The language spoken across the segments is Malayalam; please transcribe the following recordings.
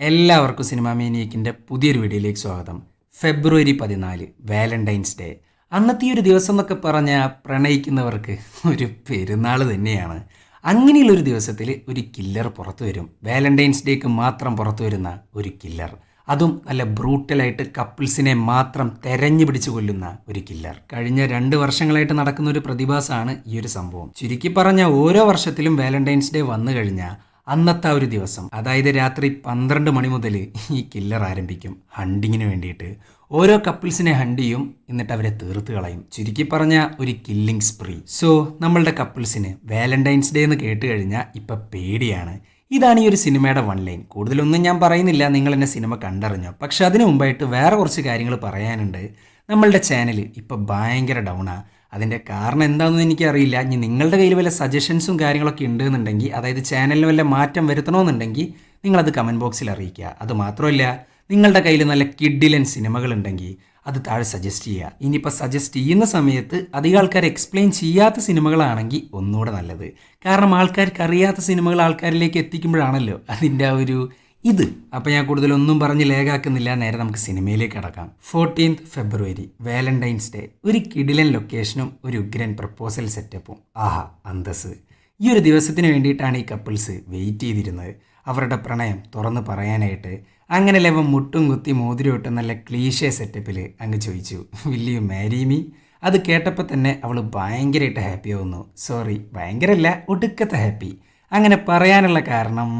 എല്ലാവർക്കും സിനിമാ മേനിയക്കിന്റെ പുതിയൊരു വീഡിയോയിലേക്ക് സ്വാഗതം. ഫെബ്രുവരി പതിനാല് വാലന്റൈൻസ് ഡേ. അന്നത്തെ ഒരു ദിവസം എന്നൊക്കെ പറഞ്ഞാൽ പ്രണയിക്കുന്നവർക്ക് ഒരു പെരുന്നാൾ തന്നെയാണ്. അങ്ങനെയുള്ളൊരു ദിവസത്തിൽ ഒരു കില്ലർ പുറത്തു വരും. വാലന്റൈൻസ് ഡേക്ക് മാത്രം പുറത്തു വരുന്ന ഒരു കില്ലർ അതും നല്ല ബ്രൂട്ടലായിട്ട് കപ്പിൾസിനെ മാത്രം തെരഞ്ഞു പിടിച്ചു കൊല്ലുന്ന ഒരു കില്ലർ കഴിഞ്ഞ രണ്ട് വർഷങ്ങളായിട്ട് നടക്കുന്ന ഒരു പ്രതിഭാസമാണ് ഈ ഒരു സംഭവം. ചുരുക്കി പറഞ്ഞ ഓരോ വർഷത്തിലും വാലന്റൈൻസ് ഡേ വന്നു കഴിഞ്ഞാൽ അന്നത്തെ ഒരു ദിവസം അതായത് രാത്രി പന്ത്രണ്ട് മണി മുതൽ ഈ കില്ലർ ആരംഭിക്കും. ഹണ്ടിങ്ങിന് വേണ്ടിയിട്ട്. ഓരോ കപ്പിൾസിനെ ഹണ്ട് ചെയ്യും എന്നിട്ട് അവരെ തീർത്ത് കളയും. ചുരുക്കി പറഞ്ഞ ഒരു കില്ലിംഗ് സ്പ്രീ സോ നമ്മളുടെ കപ്പിൾസിന് വാലന്റൈൻസ് ഡേ എന്ന് കേട്ട് കഴിഞ്ഞാൽ ഇപ്പം പേടിയാണ്. ഇതാണ് ഈ ഒരു സിനിമയുടെ വൺ ലൈൻ കൂടുതലൊന്നും ഞാൻ പറയുന്നില്ല നിങ്ങൾ എന്നെ സിനിമ കണ്ടറിഞ്ഞോ. പക്ഷെ അതിനു മുമ്പായിട്ട് വേറെ കുറച്ച് കാര്യങ്ങൾ പറയാനുണ്ട്. നമ്മളുടെ ചാനൽ ഇപ്പം ഭയങ്കര ഡൗണാണ് അതിന്റെ കാരണം എന്താണെന്ന് എനിക്കറിയില്ല. ഇനി നിങ്ങളുടെ കയ്യിൽ വല്ല സജഷൻസും കാര്യങ്ങളൊക്കെ ഉണ്ടെന്നുണ്ടെങ്കിൽ അതായത് ചാനലിന് വല്ല മാറ്റം വരുത്തണമെന്നുണ്ടെങ്കിൽ നിങ്ങളത് കമന്റ് ബോക്സിൽ അറിയിക്കുക. അത് മാത്രമല്ല നിങ്ങളുടെ കയ്യിൽ നല്ല കിഡിലൻ സിനിമകളുണ്ടെങ്കിൽ അത് താഴെ സജസ്റ്റ് ചെയ്യുക. ഇനിയിപ്പോൾ സജസ്റ്റ് ചെയ്യുന്ന സമയത്ത് അധികം ആൾക്കാർ എക്സ്പ്ലെയിൻ ചെയ്യാത്ത സിനിമകളാണെങ്കിൽ ഒന്നുകൂടെ നല്ലത്. കാരണം ആൾക്കാർക്ക് അറിയാത്ത സിനിമകൾ ആൾക്കാരിലേക്ക് എത്തിക്കുമ്പോഴാണല്ലോ അതിന്റെ ആ ഒരു ഇത്. അപ്പം ഞാൻ കൂടുതലൊന്നും പറഞ്ഞ് ലേഖാക്കുന്നില്ല നേരെ നമുക്ക് സിനിമയിലേക്ക് അടക്കാം ഫോർട്ടീൻത്ത് ഫെബ്രുവരി വാലന്റൈൻസ് ഡേ ഒരു കിഡിലൻ ലൊക്കേഷനും ഒരു ഉഗ്രൻ പ്രപ്പോസൽ സെറ്റപ്പും ആഹാ അന്തസ് ഈ ഒരു ദിവസത്തിന് വേണ്ടിയിട്ടാണ് ഈ കപ്പിൾസ് വെയിറ്റ് ചെയ്തിരുന്നത്. അവരുടെ പ്രണയം തുറന്ന് പറയാനായിട്ട് അങ്ങനെ ലവൻ മുട്ടും കുത്തി മോതിരം ഇട്ട് നല്ല ക്ലീഷേ സെറ്റപ്പിൽ അങ്ങ് ചോദിച്ചു വില്യു മാരി മീ അത് കേട്ടപ്പോൾ തന്നെ അവൾ ഭയങ്കരമായിട്ട് ഹാപ്പി ആവുന്നു. സോറി ഭയങ്കരല്ല ഒടുക്കത്തെ ഹാപ്പി അങ്ങനെ പറയാനുള്ള കാരണം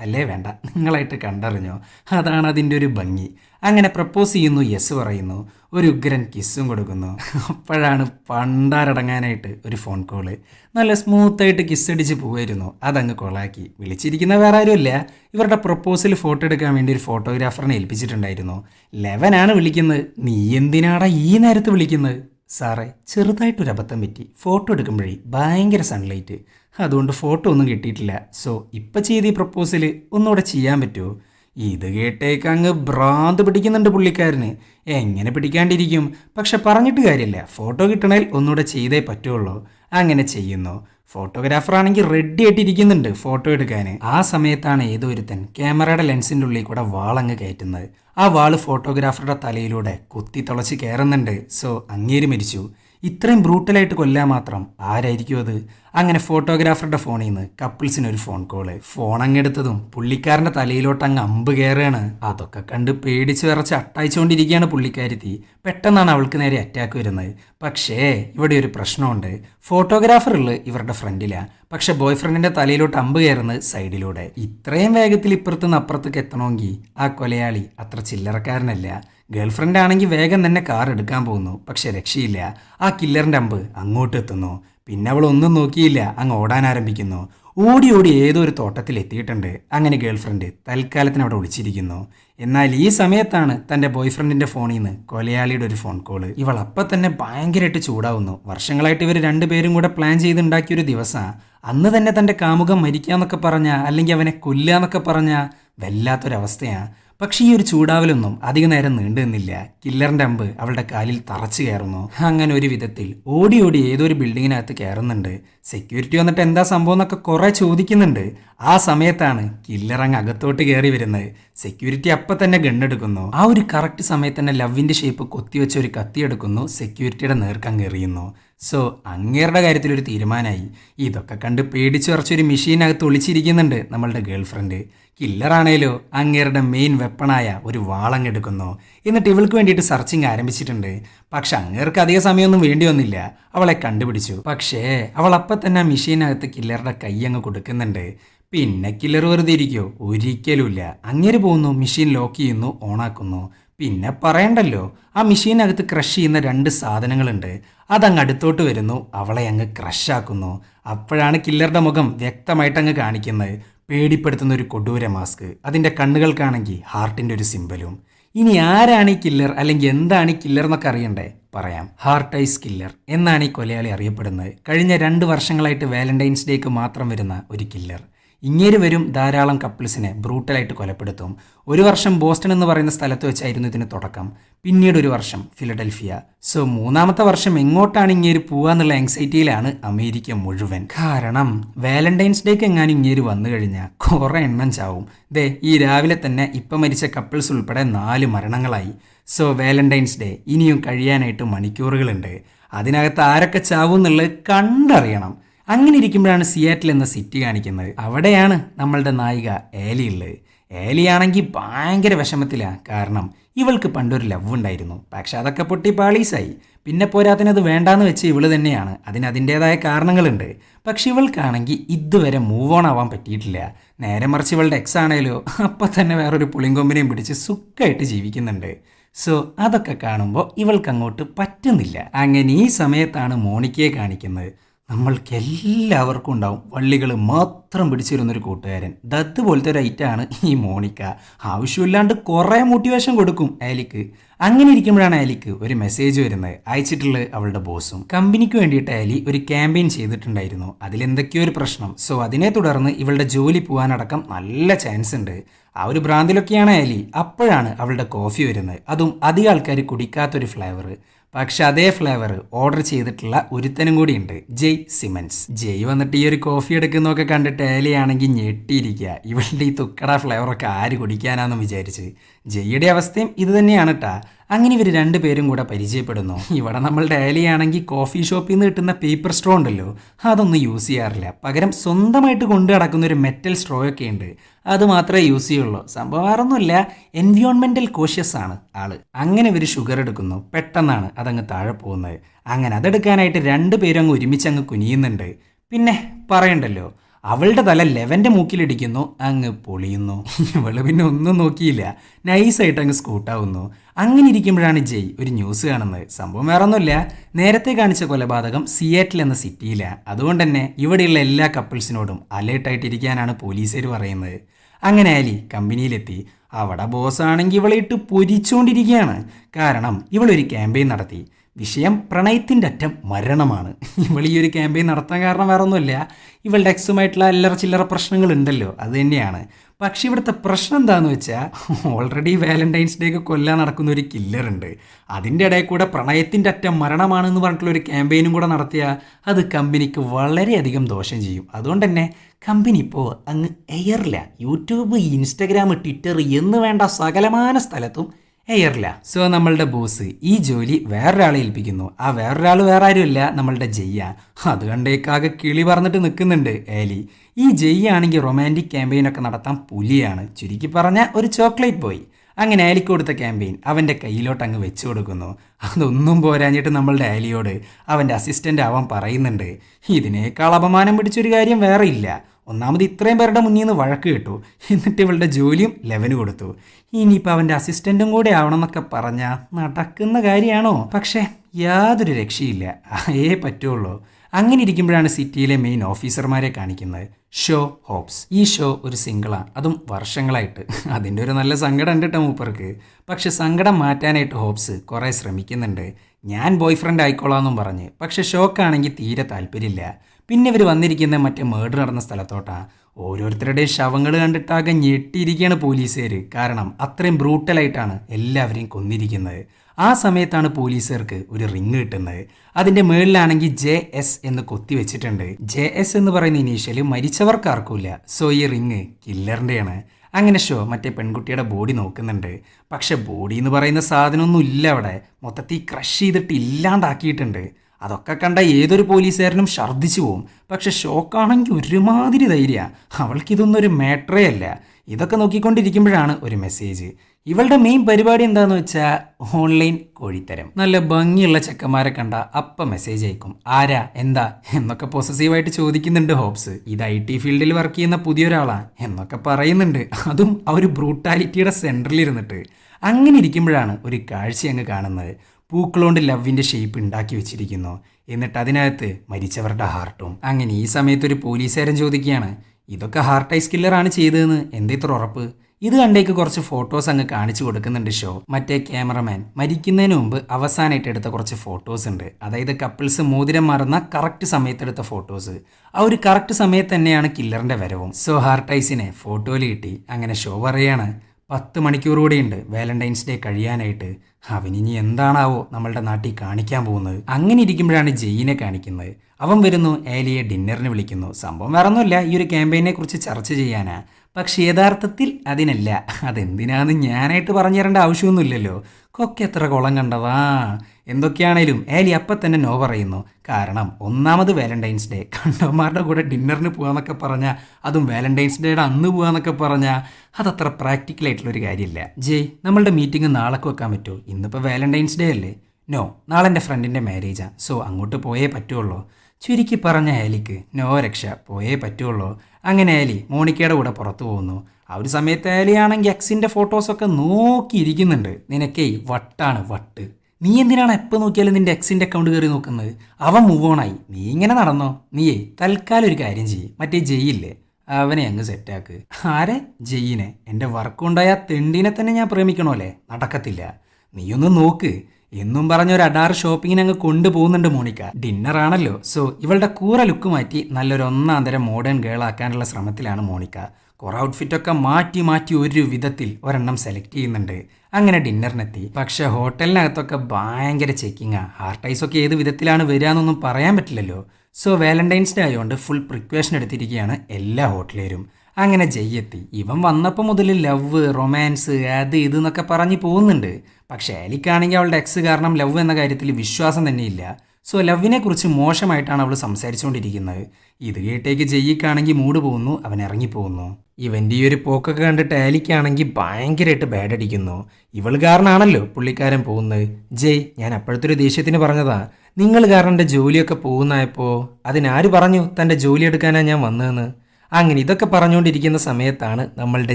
അല്ലേ വേണ്ട. നിങ്ങളായിട്ട് കണ്ടറിഞ്ഞോ? അതാണ് അതിന്റെ ഒരു ഭംഗി. അങ്ങനെ പ്രപ്പോസ് ചെയ്യുന്നു യെസ് പറയുന്നു. ഒരു ഉഗ്രൻ കിസ്സും കൊടുക്കുന്നു. അപ്പോഴാണ് പണ്ടാരടങ്ങാനായിട്ട് ഒരു ഫോൺ കോൾ നല്ല സ്മൂത്തായിട്ട് കിസ് അടിച്ച് പോയിരുന്നു അതങ്ങ് കൊളാക്കി വിളിച്ചിരിക്കുന്ന വേറെ ആരുമില്ല. ഇവരുടെ പ്രപ്പോസൽ ഫോട്ടോ എടുക്കാൻ വേണ്ടി ഒരു ഫോട്ടോഗ്രാഫറിനെ ഏൽപ്പിച്ചിട്ടുണ്ടായിരുന്നു. ലെവനാണ് വിളിക്കുന്നത്. നീ എന്തിനാടാ ഈ നേരത്ത് വിളിക്കുന്നത്? സാറേ ചെറുതായിട്ടൊരു അബദ്ധം പറ്റി. ഫോട്ടോ എടുക്കുമ്പോഴേ ഭയങ്കര സൺലൈറ്റ് അതുകൊണ്ട് ഫോട്ടോ ഒന്നും കിട്ടിയിട്ടില്ല. സോ ഇപ്പം ചെയ്ത ഈ പ്രപ്പോസൽ ഒന്നുകൂടെ ചെയ്യാൻ പറ്റുമോ ഇത് കേട്ടേക്ക് അങ്ങ് ഭ്രാന്ത് പിടിക്കുന്നുണ്ട് പുള്ളിക്കാരന്. എങ്ങനെ പിടിക്കാണ്ടിരിക്കും? പക്ഷെ പറഞ്ഞിട്ട് കാര്യമില്ല. ഫോട്ടോ കിട്ടണേൽ ഒന്നുകൂടെ ചെയ്തേ പറ്റുള്ളൂ. അങ്ങനെ ചെയ്യുന്നു. ഫോട്ടോഗ്രാഫർ ആണെങ്കിൽ റെഡി ആയിട്ടിരിക്കുന്നുണ്ട് ഫോട്ടോ എടുക്കാൻ ആ സമയത്താണ് ഏതോ ഒരുത്തൻ ക്യാമറയുടെ ലെൻസിന്റെ ഉള്ളിൽ കൂടെ വാളങ്ങ് കയറ്റുന്നത്. ആ വാൾ ഫോട്ടോഗ്രാഫറുടെ തലയിലൂടെ കുത്തി തുളച്ച് കയറുന്നുണ്ട്. സോ അങ്ങേര് മരിച്ചു. ഇത്രയും ബ്രൂട്ടലായിട്ട് കൊല്ലാൻ മാത്രം ആരായിരിക്കും അത്? അങ്ങനെ ഫോട്ടോഗ്രാഫറുടെ ഫോണിൽ നിന്ന് കപ്പിൾസിന് ഒരു ഫോൺ കോൾ. ഫോൺ അങ്ങെടുത്തതും പുള്ളിക്കാരന്റെ തലയിലോട്ട് അങ്ങ് അമ്പ് കയറുകയാണ്. അതൊക്കെ കണ്ട് പേടിച്ച് വിറച്ച് അട്ടായിച്ചുകൊണ്ടിരിക്കുകയാണ് പുള്ളിക്കാരുത്തി. പെട്ടെന്നാണ് അവൾക്ക് നേരെ അറ്റാക്ക് വരുന്നത്. പക്ഷേ ഇവിടെ ഒരു പ്രശ്നമുണ്ട്. ഫോട്ടോഗ്രാഫറുള്ള ഇവരുടെ ഫ്രണ്ടിലാണ് പക്ഷെ ബോയ് ഫ്രണ്ടിന്റെ തലയിലോട്ട് അമ്പ് കയറുന്നത് സൈഡിലൂടെ. ഇത്രയും വേഗത്തിൽ ഇപ്പുറത്തുനിന്ന് അപ്പുറത്തേക്ക് എത്തണമെങ്കിൽ ആ കൊലയാളി അത്ര ചില്ലറക്കാരനല്ല. ഗേൾഫ്രണ്ട് ആണെങ്കിൽ വേഗം തന്നെ കാർ എടുക്കാൻ പോകുന്നു. പക്ഷെ രക്ഷയില്ല. ആ കില്ലറിന്റെ അമ്പ് അങ്ങോട്ട് എത്തുന്നു. പിന്നെ അവൾ ഒന്നും നോക്കിയില്ല. അങ്ങ് ഓടാൻ ആരംഭിക്കുന്നു. ഓടി ഓടി ഏതോ ഒരു തോട്ടത്തിൽ എത്തിയിട്ടുണ്ട്. അങ്ങനെ ഗേൾഫ്രണ്ട് തൽക്കാലത്തിന് അവിടെ ഒളിച്ചിരിക്കുന്നു. എന്നാൽ ഈ സമയത്താണ് തന്റെ ബോയ്ഫ്രണ്ടിന്റെ ഫോണിൽ നിന്ന് കൊലയാളിയുടെ ഒരു ഫോൺ കോൾ. ഇവൾ അപ്പം തന്നെ ഭയങ്കരമായിട്ട് ചൂടാവുന്നു. വർഷങ്ങളായിട്ട് ഇവർ രണ്ടുപേരും കൂടെ പ്ലാൻ ചെയ്തുണ്ടാക്കിയ ഒരു ദിവസമാണ് അന്ന് തന്നെ തന്റെ കാമുകം മരിക്കാന്നൊക്കെ പറഞ്ഞ അല്ലെങ്കിൽ അവനെ കൊല്ലുക എന്നൊക്കെ പറഞ്ഞ വല്ലാത്തൊരവസ്ഥയാണ് പക്ഷേ ഈ ഒരു ചൂടാവലൊന്നും അധിക നേരം നീണ്ടു നിന്നില്ല കില്ലറിന്റെ അമ്പ് അവളുടെ കാലിൽ തറച്ചു കയറുന്നു. അങ്ങനെ ഒരു വിധത്തിൽ ഓടി ഓടി ഏതൊരു ബിൽഡിങ്ങിനകത്ത് കയറുന്നുണ്ട്. സെക്യൂരിറ്റി വന്നിട്ട് എന്താ സംഭവം എന്നൊക്കെ കുറേ ചോദിക്കുന്നുണ്ട്. ആ സമയത്താണ് കില്ലർ അങ്ങ് അകത്തോട്ട് കയറി വരുന്നത്. സെക്യൂരിറ്റി അപ്പം തന്നെ ഗണ്ണെടുക്കുന്നു ആ ഒരു കറക്റ്റ് സമയത്ത് തന്നെ ലവിന്റെ ഷേപ്പ് കൊത്തിവെച്ച ഒരു കത്തി എടുക്കുന്നു. സെക്യൂരിറ്റിയുടെ നേർക്കങ്ങ് എറിയുന്നു. സോ അങ്ങേരുടെ കാര്യത്തിൽ ഒരു തീരുമാനമായി. ഇതൊക്കെ കണ്ട് പേടിച്ചു കുറച്ചൊരു മെഷീനകത്ത് ഒളിച്ചിരിക്കുന്നുണ്ട് നമ്മളുടെ ഗേൾഫ്രണ്ട്. കില്ലറാണേലോ അങ്ങേരുടെ മെയിൻ വെപ്പണായ ഒരു വാളങ്ങെടുക്കുന്നു. എന്നിട്ട് ഇവൾക്ക് വേണ്ടിയിട്ട് സെർച്ചിങ് ആരംഭിച്ചിട്ടുണ്ട്. പക്ഷെ അങ്ങേർക്ക് അധിക സമയമൊന്നും വേണ്ടി വന്നില്ല. അവളെ കണ്ടുപിടിച്ചു. പക്ഷേ അവൾ അപ്പം തന്നെ ആ മെഷീനകത്ത് കില്ലറുടെ കൈ അങ്ങ് കൊടുക്കുന്നുണ്ട്. പിന്നെ കില്ലർ വെറുതെ ഇരിക്കോ? ഒരിക്കലുമില്ല. അങ്ങേര് പോകുന്നു മെഷീൻ ലോക്ക് ചെയ്യുന്നു ഓണാക്കുന്നു. പിന്നെ പറയണ്ടല്ലോ ആ മെഷീനകത്ത് ക്രഷ് ചെയ്യുന്ന രണ്ട് സാധനങ്ങളുണ്ട്. അതങ്ങ് അടുത്തോട്ട് വരുന്നു അവളെ അങ്ങ് ക്രഷാക്കുന്നു അപ്പോഴാണ് കില്ലറുടെ മുഖം വ്യക്തമായിട്ട് അങ്ങ് കാണിക്കുന്നത്. പേടിപ്പെടുത്തുന്ന ഒരു കൊടൂര മാസ്ക്. അതിന്റെ കണ്ണുകൾക്കാണെങ്കിൽ ഹാർട്ടിന്റെ ഒരു സിമ്പലും. ഇനി ആരാണ് ഈ കില്ലർ അല്ലെങ്കിൽ എന്താണ് ഈ കില്ലർ എന്നൊക്കെ അറിയണ്ടേ? പറയാം. ഹാർട്ട് ഐസ് കില്ലർ എന്നാണ് ഈ കൊലയാളി അറിയപ്പെടുന്നത്. കഴിഞ്ഞ രണ്ട് വർഷങ്ങളായിട്ട് വാലന്റൈൻസ് ഡേക്ക് മാത്രം വരുന്ന ഒരു കില്ലർ ഇങ്ങേര് വരും ധാരാളം കപ്പിൾസിനെ ബ്രൂട്ടലായിട്ട് കൊലപ്പെടുത്തും. ഒരു വർഷം ബോസ്റ്റൺ എന്ന് പറയുന്ന സ്ഥലത്ത് വെച്ചായിരുന്നു ഇതിന് തുടക്കം. പിന്നീട് ഒരു വർഷം ഫിലഡൽഫിയ. സോ മൂന്നാമത്തെ വർഷം എങ്ങോട്ടാണ് ഇങ്ങേര് പോവാന്നുള്ള ആങ്സൈറ്റിയിലാണ് അമേരിക്ക മുഴുവൻ. കാരണം വാലന്റൈൻസ് ഡേക്ക് എങ്ങാനും ഇങ്ങേര് വന്നു കഴിഞ്ഞാൽ കുറെ എണ്ണം ചാവും. ദേ ഈ രാവിലെ തന്നെ ഇപ്പം മരിച്ച കപ്പിൾസ് ഉൾപ്പെടെ നാല് മരണങ്ങളായി. സോ വാലന്റൈൻസ് ഡേ ഇനിയും കഴിയാനായിട്ട് മണിക്കൂറുകളുണ്ട്. അതിനകത്ത് ആരൊക്കെ ചാവും എന്നുള്ളത് കണ്ടറിയണം. അങ്ങനെ ഇരിക്കുമ്പോഴാണ് സിയാറ്റിൽ എന്ന സിറ്റി കാണിക്കുന്നത്. അവിടെയാണ് നമ്മളുടെ നായിക ഏലി ഉള്ളത്. ഏലിയാണെങ്കിൽ ഭയങ്കര വിഷമത്തിലാണ് കാരണം ഇവൾക്ക് പണ്ടൊരു ലവ് ഉണ്ടായിരുന്നു. പക്ഷെ അതൊക്കെ പൊട്ടി പാളീസായി. പിന്നെ പോരാത്തിനത് വേണ്ടാന്ന് വെച്ച് ഇവൾ തന്നെയാണ്. അതിന് അതിന്റേതായ കാരണങ്ങളുണ്ട്. പക്ഷെ ഇവൾക്കാണെങ്കിൽ ഇതുവരെ മൂവ് ഓൺ ആവാൻ പറ്റിയിട്ടില്ല. നേരെ മറിച്ച് ഇവളുടെ എക്സ് ആണേലോ അപ്പം തന്നെ വേറൊരു പുളിങ്കൊമ്പിനെയും പിടിച്ച് സുഖമായിട്ട് ജീവിക്കുന്നുണ്ട്. സോ അതൊക്കെ കാണുമ്പോൾ ഇവൾക്ക് അങ്ങോട്ട് പറ്റുന്നില്ല. അങ്ങനെ ഈ സമയത്താണ് മോണിക്കയെ കാണിക്കുന്നത്. നമ്മൾക്ക് എല്ലാവർക്കും ഉണ്ടാവും. വള്ളികൾ മാത്രം പിടിച്ചിരുന്നൊരു കൂട്ടുകാരൻ. ദത്ത് പോലത്തെ ഒരു ഐറ്റാണ് ഈ മോണിക്ക. ആവശ്യമില്ലാണ്ട് കുറേ മോട്ടിവേഷൻ കൊടുക്കും അയലിക്ക് അങ്ങനെ ഇരിക്കുമ്പോഴാണ് അയലിക്ക് ഒരു മെസ്സേജ് വരുന്നത്. അയച്ചിട്ടുള്ളത് അവളുടെ ബോസും കമ്പനിക്ക് വേണ്ടിയിട്ട് അയലി ഒരു ക്യാമ്പയിൻ ചെയ്തിട്ടുണ്ടായിരുന്നു. അതിലെന്തൊക്കെയോ ഒരു പ്രശ്നം. സോ അതിനെ തുടർന്ന് ഇവളുടെ ജോലി പോകാനടക്കം നല്ല ചാൻസ് ഉണ്ട്. ആ ഒരു ഭ്രാന്തിലൊക്കെയാണ് അയലി അപ്പോഴാണ് അവളുടെ കോഫി വരുന്നത്. അതും അധികം ആൾക്കാർ കുടിക്കാത്തൊരു ഫ്ലേവർ പക്ഷെ അതേ ഫ്ലേവർ ഓർഡർ ചെയ്തിട്ടുള്ള ഒരുത്തനും കൂടിയുണ്ട്. ജയ് സിമൻസ്. ജയ് വന്നിട്ട് ഈ ഒരു കോഫി എടുക്കുന്നൊക്കെ കണ്ടിട്ട് ഏലയാണെങ്കിൽ ഞെട്ടിയിരിക്കുക. ഇവളുടെ ഈ തുക്കട ഫ്ലേവറൊക്കെ ആര് കുടിക്കാനാണെന്ന് വിചാരിച്ച്. ജയ്യുടെ അവസ്ഥയും ഇത് തന്നെയാണ് കേട്ടാ അങ്ങനെ ഇവർ രണ്ടുപേരും കൂടെ പരിചയപ്പെടുന്നു. ഇവിടെ നമ്മൾ ഡെയിലി ആണെങ്കിൽ കോഫി ഷോപ്പിൽ നിന്ന് കിട്ടുന്ന പേപ്പർ സ്ട്രോ ഉണ്ടല്ലോ. അതൊന്നും യൂസ് ചെയ്യാറില്ല. പകരം സ്വന്തമായിട്ട് കൊണ്ടു നടക്കുന്ന ഒരു മെറ്റൽ സ്ട്രോ ഒക്കെ ഉണ്ട്. അത് മാത്രമേ യൂസ് ചെയ്യുള്ളൂ. സംഭവം വേറൊന്നുമില്ല. എൻവിയോൺമെന്റൽ കോഷ്യസ് ആണ് ആൾ. അങ്ങനെ ഇവർ ഷുഗർ എടുക്കുന്നു. പെട്ടെന്നാണ് അതങ്ങ് താഴെ പോകുന്നത്. അങ്ങനെ അതെടുക്കാനായിട്ട് രണ്ടുപേരും അങ്ങ് ഒരുമിച്ച് അങ്ങ് കുനിയുന്നുണ്ട്. പിന്നെ പറയണ്ടല്ലോ. അവളുടെ തല ലെവന്റെ മൂക്കിലിടിക്കുന്നു. അങ്ങ് പൊളിയുന്നു. ഇവൾ പിന്നെ ഒന്നും നോക്കിയില്ല. നൈസായിട്ട് അങ്ങ് സ്കൂട്ടാവുന്നു അങ്ങനെ ഇരിക്കുമ്പോഴാണ് ജയ് ഒരു ന്യൂസ് കാണുന്നത്. സംഭവം വേറെ ഒന്നുമില്ല നേരത്തെ കാണിച്ച കൊലപാതകം സിയാറ്റിൽ എന്ന സിറ്റിയിലാണ് അതുകൊണ്ട് തന്നെ ഇവിടെയുള്ള എല്ലാ കപ്പിൾസിനോടും അലേർട്ടായിട്ടിരിക്കാനാണ് പോലീസുകാർ പറയുന്നത്. അങ്ങനെ അലി കമ്പനിയിലെത്തി. അവിടെ ബോസാണെങ്കിൽ ഇവളെ ഇട്ട് പൊരിച്ചുകൊണ്ടിരിക്കുകയാണ് കാരണം ഇവളൊരു ക്യാമ്പയിൻ നടത്തി. വിഷയം പ്രണയത്തിന്റെ അറ്റം മരണമാണ്. ഇവൾ ഈ ഒരു ക്യാമ്പയിൻ നടത്താൻ കാരണം വേറെ ഒന്നുമില്ല ഇവളുടെ എക്സുമായിട്ടുള്ള അല്ലറ ചില്ലറ പ്രശ്നങ്ങളുണ്ടല്ലോ. അത് തന്നെയാണ്. പക്ഷെ ഇവിടുത്തെ പ്രശ്നം എന്താണെന്ന് വെച്ചാൽ ഓൾറെഡി വാലന്റൈൻസ് ഡേക്ക് കൊല്ലാൻ നടക്കുന്ന ഒരു കില്ലറുണ്ട് അതിന്റെ ഇടയിൽ കൂടെ പ്രണയത്തിന്റെ അറ്റം മരണമാണെന്ന് പറഞ്ഞിട്ടുള്ള ഒരു ക്യാമ്പയിനും കൂടെ നടത്തിയാൽ അത് കമ്പനിക്ക് വളരെയധികം ദോഷം ചെയ്യും. അതുകൊണ്ട് തന്നെ കമ്പനി ഇപ്പോൾ അങ്ങ് എയറില്ല. യൂട്യൂബ് ഇൻസ്റ്റഗ്രാം ട്വിറ്റർ എന്ന് വേണ്ട സകലമാന സ്ഥലത്തും എയറില്ല സോ നമ്മളുടെ ബോസ് ഈ ജോലി വേറൊരാളെ ഏൽപ്പിക്കുന്നു. ആ വേറൊരാൾ വേറെ ആരുമില്ല നമ്മളുടെ ജയ്യ. അത് കണ്ടേക്കാകെ കിളി പറഞ്ഞിട്ട് നിൽക്കുന്നുണ്ട് ഏലി. ഈ ജയ്യ ആണെങ്കിൽ റൊമാന്റിക് ക്യാമ്പയിനൊക്കെ നടത്താൻ പുലിയാണ്. ചുരുക്കി പറഞ്ഞ ഒരു ചോക്ലേറ്റ് ബോയ് അങ്ങനെ ആലിക്ക് കൊടുത്ത ക്യാമ്പയിൻ അവന്റെ കയ്യിലോട്ട് അങ്ങ് വെച്ചു കൊടുക്കുന്നു. അതൊന്നും പോരാഞ്ഞിട്ട് നമ്മളുടെ ഏലിയോട് അവന്റെ അസിസ്റ്റന്റ് ആവാൻ പറയുന്നുണ്ട്. ഇതിനേക്കാൾ അപമാനം പിടിച്ചൊരു കാര്യം വേറെ ഇല്ല. ഒന്നാമത് ഇത്രയും പേരുടെ മുന്നിൽ നിന്ന് വഴക്ക് കേട്ടു. എന്നിട്ട് ഇവളുടെ ജോലിയും ലെവന് കൊടുത്തു. ഇനിയിപ്പോൾ അവന്റെ അസിസ്റ്റന്റും കൂടെ ആവണമെന്നൊക്കെ പറഞ്ഞാൽ നടക്കുന്ന കാര്യമാണോ? പക്ഷേ യാതൊരു രക്ഷയില്ല. ആയേ പറ്റുള്ളൂ. അങ്ങനെ ഇരിക്കുമ്പോഴാണ് സിറ്റിയിലെ മെയിൻ ഓഫീസർമാരെ കാണിക്കുന്നത്. ഷോ ഹോപ്സ് ഈ ഷോ ഒരു സിംഗിളാണ് അതും വർഷങ്ങളായിട്ട്. അതിന്റെ ഒരു നല്ല സങ്കടം ഉണ്ട് കേട്ടോ മൂപ്പർക്ക്. പക്ഷെ സങ്കടം മാറ്റാനായിട്ട് ഹോപ്സ് കുറേ ശ്രമിക്കുന്നുണ്ട്. ഞാൻ ബോയ് ഫ്രണ്ട് ആയിക്കോളാമെന്നും പറഞ്ഞ്. പക്ഷെ ഷോക്കാണെങ്കിൽ തീരെ താല്പര്യമില്ല. പിന്നെ ഇവർ വന്നിരിക്കുന്ന മറ്റേ മേർഡർ നടന്ന സ്ഥലത്തോട്ടാ. ഓരോരുത്തരുടെയും ശവങ്ങൾ കണ്ടിട്ടാകെ ഞെട്ടിയിരിക്കുകയാണ് പോലീസുകാർ കാരണം അത്രയും ബ്രൂട്ടലായിട്ടാണ് എല്ലാവരെയും കൊന്നിരിക്കുന്നത്. ആ സമയത്താണ് പോലീസുകാർക്ക് ഒരു റിങ് കിട്ടുന്നത്. അതിന്റെ മേളിലാണെങ്കിൽ ജെ എസ് എന്ന് കൊത്തി വെച്ചിട്ടുണ്ട്. ജെ എസ് എന്ന് പറയുന്ന ഇനീഷ്യൽ മരിച്ചവർക്ക് ആർക്കുമില്ല സോ ഈ റിങ് കില്ലറിന്റെയാണ് അങ്ങനെ ഷോ മറ്റേ പെൺകുട്ടിയുടെ ബോഡി നോക്കുന്നുണ്ട്. പക്ഷെ ബോഡി എന്ന് പറയുന്ന സാധനമൊന്നും ഇല്ല അവിടെ. മൊത്തത്തിൽ ക്രഷ് ചെയ്തിട്ട് ഇല്ലാണ്ടാക്കിയിട്ടുണ്ട്. അതൊക്കെ കണ്ട ഏതൊരു പോലീസുകാരനും ഛർദ്ദിച്ചു പോവും. പക്ഷെ ഷോക്കാണെങ്കിൽ ഒരുമാതിരി ധൈര്യ. അവൾക്കിതൊന്നും ഒരു മാറ്ററേ അല്ല. ഇതൊക്കെ നോക്കിക്കൊണ്ടിരിക്കുമ്പോഴാണ് ഒരു മെസ്സേജ്. ഇവളുടെ മെയിൻ പരിപാടി എന്താന്ന് വെച്ചാൽ ഓൺലൈൻ കോഴിത്തരം. നല്ല ഭംഗിയുള്ള ചെക്കന്മാരെ കണ്ട അപ്പം മെസ്സേജ് അയക്കും. ആരാ? എന്താ? എന്നൊക്കെ പോസസീവായിട്ട് ചോദിക്കുന്നുണ്ട് ഹോപ്സ്. ഇത് ഐ ടി ഫീൽഡിൽ വർക്ക് ചെയ്യുന്ന പുതിയൊരാളാ എന്നൊക്കെ പറയുന്നുണ്ട്. അതും ആ ഒരു ബ്രൂട്ടാലിറ്റിയുടെ സെന്ററിൽ ഇരുന്നിട്ട് അങ്ങനെ ഇരിക്കുമ്പോഴാണ് ഒരു കാഴ്ച അങ്ങ് കാണുന്നത്. പൂക്കളോണ്ട് ലവിന്റെ ഷേപ്പ് ഉണ്ടാക്കി വെച്ചിരിക്കുന്നു. എന്നിട്ട് അതിനകത്ത് മരിച്ചവരുടെ ഹാർട്ടും അങ്ങനെ ഈ സമയത്ത് ഒരു പോലീസുകാരൻ ചോദിക്കുകയാണ് ഇതൊക്കെ ഹാർട്ട് ഐസ് കില്ലറാണ് ചെയ്തതെന്ന്? എന്തേ ഇത്ര ഉറപ്പ്? ഇത് കണ്ടേക്ക് കുറച്ച് ഫോട്ടോസ് അങ്ങ് കാണിച്ചു കൊടുക്കുന്നുണ്ട് ഷോ. മറ്റേ ക്യാമറമാൻ മരിക്കുന്നതിന് മുമ്പ് അവസാനമായിട്ട് എടുത്ത കുറച്ച് ഫോട്ടോസ് ഉണ്ട്. അതായത് കപ്പിൾസ് മോതിരം മാറുന്ന കറക്റ്റ് സമയത്തെടുത്ത ഫോട്ടോസ് ആ ഒരു കറക്റ്റ് സമയത്ത് തന്നെയാണ് കില്ലറിന്റെ വരവും. സോ ഹാർട്ടൈസിനെ ഫോട്ടോയിൽ കിട്ടി. അങ്ങനെ ഷോ പറയാണ് പത്ത് മണിക്കൂർ കൂടിയുണ്ട് വാലന്റൈൻസ് ഡേ കഴിയാനായിട്ട്. അവനിനി എന്താണാവോ നമ്മളുടെ നാട്ടിൽ കാണിക്കാൻ പോകുന്നത്. അങ്ങനെ ഇരിക്കുമ്പോഴാണ് ജെയിനെ കാണിക്കുന്നത്. അവൻ വരുന്നു ഏലിയെ ഡിന്നറിന് വിളിക്കുന്നു. സംഭവം വേറൊന്നുമില്ല. ഈ ഒരു ക്യാമ്പയിനെ കുറിച്ച് ചർച്ച ചെയ്യാനാ. പക്ഷേ യഥാർത്ഥത്തിൽ അതിനല്ല. അതെന്തിനാന്ന് ഞാനായിട്ട് പറഞ്ഞു തരേണ്ട ആവശ്യമൊന്നുമില്ലല്ലോ. കൊക്കെ എത്ര കുളം കണ്ടതാ എന്തൊക്കെയാണേലും. ഏലി അപ്പം തന്നെ നോ പറയുന്നു. കാരണം ഒന്നാമത് വാലന്റൈൻസ് ഡേ. കണ്ടവന്മാരുടെ കൂടെ ഡിന്നറിന് പോകാന്നൊക്കെ പറഞ്ഞാൽ അതും വാലന്റൈൻസ് ഡേയുടെ അന്ന് പോകാന്നൊക്കെ പറഞ്ഞാൽ അതത്ര പ്രാക്ടിക്കൽ ആയിട്ടുള്ള ഒരു കാര്യമില്ല ജയ് നമ്മളുടെ മീറ്റിംഗ് നാളെ വെക്കാൻ പറ്റുമോ ഇന്നിപ്പോൾ വാലന്റൈൻസ് ഡേ അല്ലേ? നോ നാളെ എന്റെ ഫ്രണ്ടിന്റെ മാരേജാണ് സോ അങ്ങോട്ട് പോയേ പറ്റുള്ളൂ. ചുരുക്കി പറഞ്ഞ ഏലിക്ക് നോ രക്ഷ പോയേ പറ്റുള്ളൂ. അങ്ങനെ ഏലി മോണിക്കയുടെ കൂടെ പുറത്തു പോകുന്നു. ആ ഒരു സമയത്ത് ഏലിയാണെങ്കിൽ എക്സിന്റെ ഫോട്ടോസൊക്കെ നോക്കിയിരിക്കുന്നുണ്ട്. നിനക്കേ വട്ടാണ് വട്ട്. നീ എന്തിനാണ് എപ്പോൾ നോക്കിയാലും നിന്റെ എക്സിന്റെ അക്കൗണ്ട് കയറി നോക്കുന്നത്? അവൻ മൂവ് ഓൺ ആയി. നീ ഇങ്ങനെ നടന്നോ? നീയേ തൽക്കാലം ഒരു കാര്യം ചെയ്യ്. മറ്റേ ജയില്ലേ അവനെ അങ്ങ് സെറ്റാക്ക് ആരെ? ജയിനെ എന്റെ വർക്കുണ്ടായ തെണ്ടിനെ തന്നെ ഞാൻ പ്രേമിക്കണോല്ലേ നടക്കത്തില്ല. നീയൊന്ന് നോക്ക്. എന്നും പറഞ്ഞ ഒരു അഡാർ ഷോപ്പിങ്ങിന് അങ്ങ് കൊണ്ടുപോകുന്നുണ്ട് മോണിക്ക. ഡിന്നർ ആണല്ലോ. സോ ഇവളുടെ കൂറ ലുക്ക് മാറ്റി നല്ലൊരു ഒന്നാം തരം മോഡേൺ ഗേൾ ആക്കാനുള്ള ശ്രമത്തിലാണ് മോണിക്ക. കുറെ ഔട്ട്ഫിറ്റൊക്കെ മാറ്റി മാറ്റി ഒരു വിധത്തിൽ ഒരെണ്ണം സെലക്ട് ചെയ്യുന്നുണ്ട്. അങ്ങനെ ഡിന്നറിനെത്തി. പക്ഷേ ഹോട്ടലിനകത്തൊക്കെ ഭയങ്കര ചെക്കിങ്ങാണ് ഹാർട്ട് ഐസൊക്കെ ഏത് വിധത്തിലാണ് വരിക എന്നൊന്നും പറയാൻ പറ്റില്ലല്ലോ. സോ വാലന്റൈൻസ് ഡേ ആയതുകൊണ്ട് ഫുൾ പ്രിക്വേഷൻ എടുത്തിരിക്കുകയാണ് എല്ലാ ഹോട്ടലേരും അങ്ങനെ ജയ്യെത്തി. ഇവൻ വന്നപ്പോൾ മുതൽ ലവ് റൊമാൻസ് അത് ഇത് എന്നൊക്കെ പറഞ്ഞ് പോകുന്നുണ്ട്. പക്ഷേ ആലിക്കാണെങ്കിൽ അവളുടെ എക്സ് കാരണം ലവ് എന്ന കാര്യത്തിൽ വിശ്വാസം തന്നെയില്ല. സോ ലവിനെ കുറിച്ച് മോശമായിട്ടാണ് അവൾ സംസാരിച്ചുകൊണ്ടിരിക്കുന്നത്. ഇത് കേട്ടേക്ക് ജയ്യിക്കാണെങ്കിൽ മൂട് പോകുന്നു അവൻ ഇറങ്ങിപ്പോകുന്നു. ഇവന്റെ ഈ ഒരു പോക്കൊക്കെ കണ്ടിട്ട് ആലിക്കാണെങ്കിൽ ഭയങ്കരമായിട്ട് ബാഡ് അടിക്കുന്നു. ഇവൾ കാരണമാണല്ലോ പുള്ളിക്കാരൻ പോകുന്നത്. ജയ് ഞാൻ അപ്പോഴത്തെ ഒരു ദേഷ്യത്തിന് പറഞ്ഞതാ. നിങ്ങൾ കാരണം എന്റെ ജോലിയൊക്കെ പോകുന്നായപ്പോൾ അതിനാര് പറഞ്ഞു തന്റെ ജോലി എടുക്കാനാണ് ഞാൻ വന്നതെന്ന്? അങ്ങനെ ഇതൊക്കെ പറഞ്ഞുകൊണ്ടിരിക്കുന്ന സമയത്താണ് നമ്മളുടെ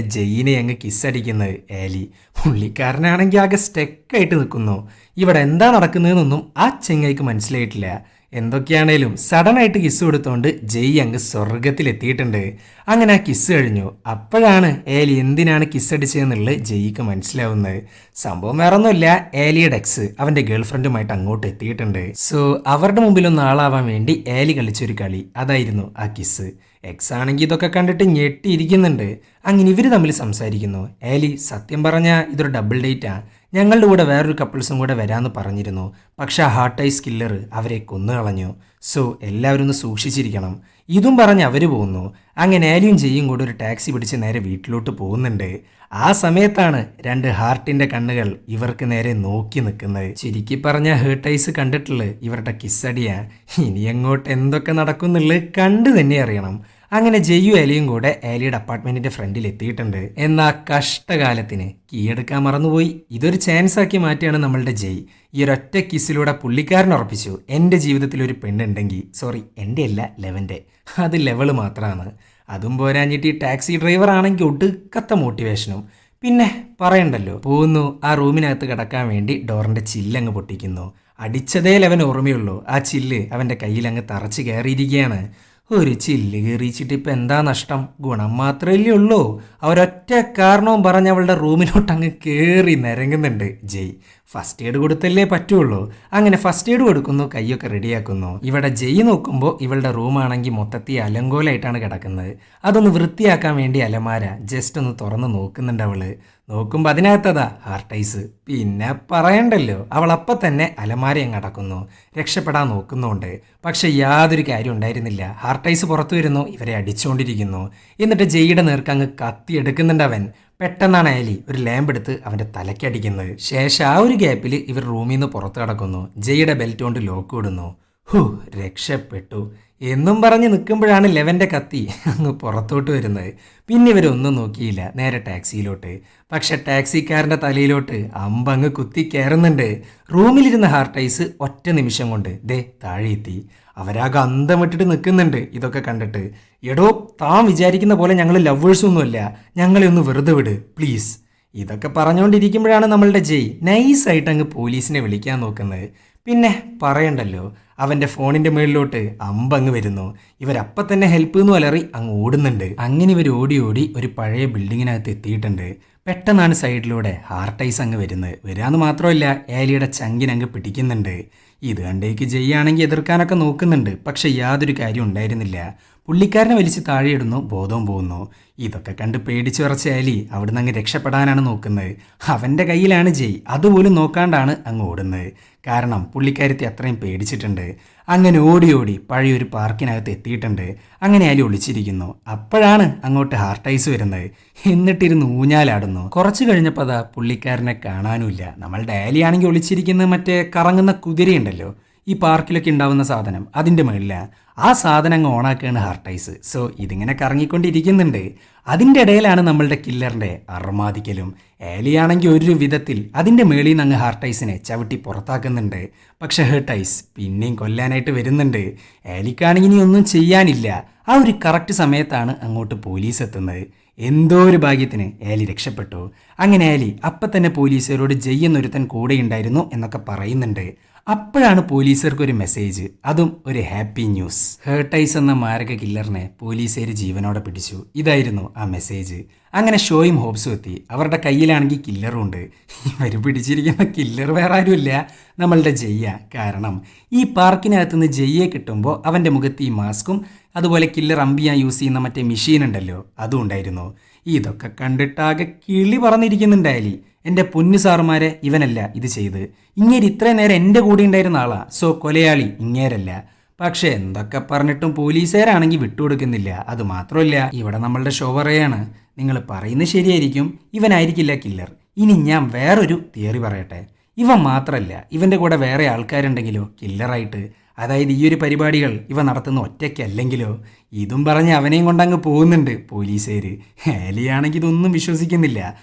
ജയിനെ അങ്ങ് കിസ്സടിക്കുന്നത്. ഏലി പുള്ളിക്കാരനാണെങ്കിൽ ആകെ സ്റ്റെക്കായിട്ട് നിൽക്കുന്നു ഇവിടെ എന്താ നടക്കുന്നതെന്നൊന്നും ആ ചെങ്ങൈക്ക് മനസ്സിലായിട്ടില്ല. എന്തൊക്കെയാണേലും സഡനായിട്ട് കിസ് കൊടുത്തോണ്ട് ജയ് അങ്ങ് സ്വർഗത്തിലെത്തിയിട്ടുണ്ട് അങ്ങനെ ആ കിസ് കഴിഞ്ഞു. അപ്പോഴാണ് ഏലി എന്തിനാണ് കിസ് അടിച്ചതെന്നുള്ളത് ജയ്ക്ക് മനസ്സിലാവുന്നത്. സംഭവം വേറെ ഒന്നുമില്ല ഏലിയുടെ എക്സ് അവന്റെ ഗേൾഫ്രണ്ടുമായിട്ട് അങ്ങോട്ട് എത്തിയിട്ടുണ്ട്. സോ അവരുടെ മുമ്പിലൊന്ന് ആളാവാൻ വേണ്ടി ഏലി കളിച്ചൊരു കളി. അതായിരുന്നു ആ കിസ് എക്സ് ആണെങ്കിൽ ഇതൊക്കെ കണ്ടിട്ട് ഞെട്ടിയിരിക്കുന്നുണ്ട്. അങ്ങനെ ഇവർ തമ്മിൽ സംസാരിക്കുന്നു. ഏലി സത്യം പറഞ്ഞാൽ ഇതൊരു ഡബിൾ ഡേറ്റാ ഞങ്ങളുടെ കൂടെ വേറൊരു കപ്പിൾസും കൂടെ വരാമെന്ന് പറഞ്ഞിരുന്നു. പക്ഷേ ആ ഹാർട്ട് ഐസ് കില്ലർ അവരെ കൊന്നു കളഞ്ഞു സോ എല്ലാവരും ഒന്ന് സൂക്ഷിച്ചിരിക്കണം. ഇതും പറഞ്ഞ് അവർ പോകുന്നു അങ്ങനെ ആലിയും ചെയ്യും കൂടെ ഒരു ടാക്സി പിടിച്ച് നേരെ വീട്ടിലോട്ട് പോകുന്നുണ്ട്. ആ സമയത്താണ് രണ്ട് ഹാർട്ടിന്റെ കണ്ണുകൾ ഇവർക്ക് നേരെ നോക്കി നിൽക്കുന്നത്. ചുരുക്കി പറഞ്ഞ ഹേർട്ട് ഐസ് കണ്ടിട്ടുള്ളത് ഇവരുടെ കിസ്സടിയാണ് ഇനി അങ്ങോട്ട് എന്തൊക്കെ നടക്കുന്നുള്ളത് കണ്ടു തന്നെ അറിയണം. അങ്ങനെ ജയ്യു എലിയും കൂടെ ഏലിയുടെ അപ്പാർട്ട്മെന്റിന്റെ ഫ്രണ്ടിൽ എത്തിയിട്ടുണ്ട്. എന്നാ കഷ്ടകാലത്തിന് കീയെടുക്കാൻ മറന്നുപോയി. ഇതൊരു ചാൻസ് ആക്കി മാറ്റിയാണ് നമ്മളുടെ ജയ്. ഈ ഒരൊറ്റ കിസിലൂടെ പുള്ളിക്കാരൻ ഉറപ്പിച്ചു. എന്റെ ജീവിതത്തിൽ ഒരു പെണ്ണുണ്ടെങ്കിൽ സോറി എന്റെ അല്ല ലെവന്റെ അത് ലെവൽ മാത്രമാണ്. അതും പോരാഞ്ഞിട്ട് ഈ ടാക്സി ഡ്രൈവർ ആണെങ്കിൽ ഒടുക്കത്തെ മോട്ടിവേഷനും പിന്നെ പറയണ്ടല്ലോ പോകുന്നു ആ റൂമിനകത്ത് കിടക്കാൻ വേണ്ടി ഡോറിന്റെ ചില്ലങ്ങ് പൊട്ടിക്കുന്നു. അടിച്ചതേ ലെവൻ ഓർമ്മയുള്ളൂ. ആ ചില്ല് അവന്റെ കയ്യിൽ അങ്ങ് തറച്ച് കയറിയിരിക്കുകയാണ്. ഒരു ചില്ല് കയറിച്ചിട്ട് ഇപ്പം എന്താ നഷ്ടം? ഗുണം മാത്രമല്ലേ ഉള്ളൂ. അവരൊറ്റ കാരണവും പറഞ്ഞ് അവളുടെ റൂമിലോട്ട് അങ്ങ് കയറി നിരങ്ങുന്നുണ്ട്. ജയ്. ഫസ്റ്റ് എയ്ഡ് കൊടുത്തല്ലേ പറ്റുള്ളൂ. അങ്ങനെ ഫസ്റ്റ് എയ്ഡ് കൊടുക്കുന്നു കൈയൊക്കെ റെഡിയാക്കുന്നു. ഇവിടെ ജയ് നോക്കുമ്പോൾ ഇവളുടെ റൂമാണെങ്കിൽ മൊത്തത്തിൽ അലങ്കോലായിട്ടാണ് കിടക്കുന്നത്. അതൊന്ന് വൃത്തിയാക്കാൻ വേണ്ടി അലമാര ജസ്റ്റ് ഒന്ന് തുറന്ന് നോക്കുന്നുണ്ട് അവൾ. നോക്കുമ്പോൾ അതിനകത്തതാ ഹാർട്ടൈസ് പിന്നെ പറയണ്ടല്ലോ അവൾ അപ്പം തന്നെ അലമാര അങ്ങ് അടക്കുന്നു. രക്ഷപ്പെടാൻ നോക്കുന്നുണ്ട്. പക്ഷെ യാതൊരു കാര്യം ഉണ്ടായിരുന്നില്ല. ഹാർട്ടൈസ് പുറത്തു വരുന്നു ഇവരെ അടിച്ചുകൊണ്ടിരിക്കുന്നു എന്നിട്ട് ജയ്യുടെ നേർക്ക് അങ്ങ് കത്തി എടുക്കുന്നുണ്ട് അവൻ. പെട്ടെന്നാണ് അയലി ഒരു ലാമ്പ് എടുത്ത് അവന്റെ തലക്കടിക്കുന്നത് ശേഷം ആ ഒരു ഗ്യാപ്പിൽ ഇവർ റൂമിൽ നിന്ന് പുറത്ത് കടക്കുന്നു. ജയ്യുടെ ബെൽറ്റ് കൊണ്ട് ലോക്ക് ഇടുന്നു. ഹു രക്ഷപ്പെട്ടു. എന്നും പറഞ്ഞ് നിൽക്കുമ്പോഴാണ് ലെവന്റെ കത്തി അങ്ങ് പുറത്തോട്ട് വരുന്നത്. പിന്നെ ഇവരൊന്നും നോക്കിയില്ല. നേരെ ടാക്സിയിലോട്ട്. പക്ഷെ ടാക്സിക്കാരന്റെ തലയിലോട്ട് അമ്പങ്ങ് കുത്തി കയറുന്നുണ്ട്. റൂമിലിരുന്ന ഹാർട്ടൈസ് ഒറ്റ നിമിഷം കൊണ്ട് ദേ താഴെ എത്തി അവരാകെ അന്തം വിട്ടിട്ട് നിൽക്കുന്നുണ്ട് ഇതൊക്കെ കണ്ടിട്ട്. എടോ താൻ വിചാരിക്കുന്ന പോലെ ഞങ്ങൾ ലവേഴ്സൊന്നുമല്ല. ഞങ്ങളെ ഒന്ന് വെറുതെ വിട് പ്ലീസ്. ഇതൊക്കെ പറഞ്ഞുകൊണ്ടിരിക്കുമ്പോഴാണ് നമ്മളുടെ ജയ് നൈസായിട്ട് അങ്ങ് പോലീസിനെ വിളിക്കാൻ നോക്കുന്നത്. പിന്നെ പറയണ്ടല്ലോ അവന്റെ ഫോണിന്റെ മുകളിലോട്ട് അമ്പങ്ങ് വരുന്നു. ഇവരപ്പം തന്നെ ഹെൽപ്പ് എന്ന് വലറി അങ്ങ് ഓടുന്നുണ്ട്. അങ്ങനെ ഇവർ ഓടി ഓടി ഒരു പഴയ ബിൽഡിങ്ങിനകത്ത് എത്തിയിട്ടുണ്ട്. പെട്ടെന്നാണ് സൈഡിലൂടെ ഹാർട്ടൈസ് അങ്ങ് വരുന്നത്. വരാന്ന് മാത്രമല്ല ഏലിയുടെ ചങ്കിനങ്ങ് പിടിക്കുന്നുണ്ട്. ഇത് കണ്ടേക്ക് ജയ്യാണെങ്കിൽ എതിർക്കാനൊക്കെ നോക്കുന്നുണ്ട്. പക്ഷെ യാതൊരു കാര്യം ഉണ്ടായിരുന്നില്ല. പുള്ളിക്കാരനെ വലിച്ച് താഴെയിടുന്നു ബോധവും പോകുന്നു. ഇതൊക്കെ കണ്ട് പേടിച്ചു വിറച്ച അവിടുന്ന് അങ്ങ് രക്ഷപ്പെടാനാണ് നോക്കുന്നത്. അവന്റെ കയ്യിലാണ് ജയ് അതുപോലും നോക്കാണ്ടാണ് അങ്ങ് ഓടുന്നത്. കാരണം പുള്ളിക്കാരത്തെ അത്രയും പേടിച്ചിട്ടുണ്ട്. അങ്ങനെ ഓടി ഓടി പഴയൊരു പാർക്കിനകത്ത് എത്തിയിട്ടുണ്ട്. അങ്ങനെ അലി ഒളിച്ചിരിക്കുന്നു. അപ്പോഴാണ് അങ്ങോട്ട് ഹാർട്ടൈസ് വരുന്നത്. എന്നിട്ടിരുന്ന് ഊഞ്ഞാലാടുന്നു. കുറച്ചു കഴിഞ്ഞപ്പോൾ അതാ പുള്ളിക്കാരനെ കാണാനുമില്ല. നമ്മളുടെ ആലിയാണെങ്കിൽ ഒളിച്ചിരിക്കുന്ന മറ്റേ കറങ്ങുന്ന കുതിരയുണ്ടല്ലോ. ഈ പാർക്കിലൊക്കെ ഉണ്ടാവുന്ന സാധനം അതിന്റെ മുകളിലാണ് ആ സാധനം അങ്ങ് ഓണാക്കുകയാണ് ഹാർട്ടൈസ്. സോ ഇതിങ്ങനെ കറങ്ങിക്കൊണ്ടിരിക്കുന്നുണ്ട്. അതിന്റെ ഇടയിലാണ് നമ്മളുടെ കില്ലറിന്റെ അർമാദിക്കലും. ഏലിയാണെങ്കിൽ ഒരു വിധത്തിൽ അതിന്റെ മേളിൽ നിന്ന് അങ്ങ് ഹാർട്ടൈസിനെ ചവിട്ടി പുറത്താക്കുന്നുണ്ട്. പക്ഷേ ഹേർട്ടൈസ് പിന്നെയും കൊല്ലാനായിട്ട് വരുന്നുണ്ട്. ഏലിക്കാണെങ്കിൽ ഇനി ഒന്നും ചെയ്യാനില്ല. ആ ഒരു കറക്റ്റ് സമയത്താണ് അങ്ങോട്ട് പോലീസ് എത്തുന്നത്. എന്തോ ഒരു ഭാഗ്യത്തിന് ഏലി രക്ഷപ്പെട്ടു. അങ്ങനെ ഏലി അപ്പം തന്നെ പോലീസുകാരോട് ജയ്യെന്നൊരുത്തൻ കൂടെയുണ്ടായിരുന്നു എന്നൊക്കെ പറയുന്നുണ്ട്. അപ്പോഴാണ് പോലീസുകാർക്ക് ഒരു മെസ്സേജ്. അതും ഒരു ഹാപ്പി ന്യൂസ്. ഹേർട്ടൈസ് എന്ന മാരക കില്ലറിനെ പോലീസുകാർ ജീവനോടെ പിടിച്ചു. ഇതായിരുന്നു ആ മെസ്സേജ്. അങ്ങനെ ഷോയും ഹോപ്സും എത്തി. അവരുടെ കയ്യിലാണെങ്കിൽ കില്ലറും ഉണ്ട്. ഇവർ പിടിച്ചിരിക്കുന്ന കില്ലർ വേറെ ആരുമില്ല. നമ്മളുടെ ജയ്യ. കാരണം ഈ പാർക്കിനകത്ത് നിന്ന് ജയ്യെ കിട്ടുമ്പോൾ അവന്റെ മുഖത്ത് ഈ മാസ്കും അതുപോലെ കില്ലർ അമ്പിയാൻ യൂസ് ചെയ്യുന്ന മറ്റേ മെഷീൻ ഉണ്ടല്ലോ അതും ഉണ്ടായിരുന്നു. ഇതൊക്കെ കണ്ടിട്ടാകെ കിളി പറന്നിരിക്കുന്നുണ്ടായാലി എന്റെ പൊന്നു സാറുമാരെ ഇവനല്ല ഇത് ചെയ്ത്. ഇങ്ങേര് ഇത്രയും നേരം എന്റെ കൂടെ ഉണ്ടായിരുന്ന ആളാ. സോ കൊലയാളി ഇങ്ങേരല്ല. പക്ഷെ എന്തൊക്കെ പറഞ്ഞിട്ടും പോലീസുകാരാണെങ്കിൽ വിട്ടുകൊടുക്കുന്നില്ല. അത് മാത്രമല്ല ഇവിടെ നമ്മളുടെ ഷോ പറയാണ്. നിങ്ങൾ പറയുന്നത് ശരിയായിരിക്കും. ഇവനായിരിക്കില്ല കില്ലർ ഇനി ഞാൻ വേറൊരു തിയറി പറയട്ടെ. ഇവൻ മാത്രമല്ല ഇവന്റെ കൂടെ വേറെ ആൾക്കാരുണ്ടെങ്കിലോ കില്ലറായിട്ട് അതായത് ഈ ഒരു പരിപാടികൾ ഇവ നടത്തുന്ന ഒറ്റയ്ക്കല്ലെങ്കിലോ ഇതും പറഞ്ഞ് അവനെയും കൊണ്ടങ്ങ് പോകുന്നുണ്ട് പോലീസുകാർ ഏലിയാണെങ്കിൽ ഇതൊന്നും വിശ്വസിക്കുന്നില്ല.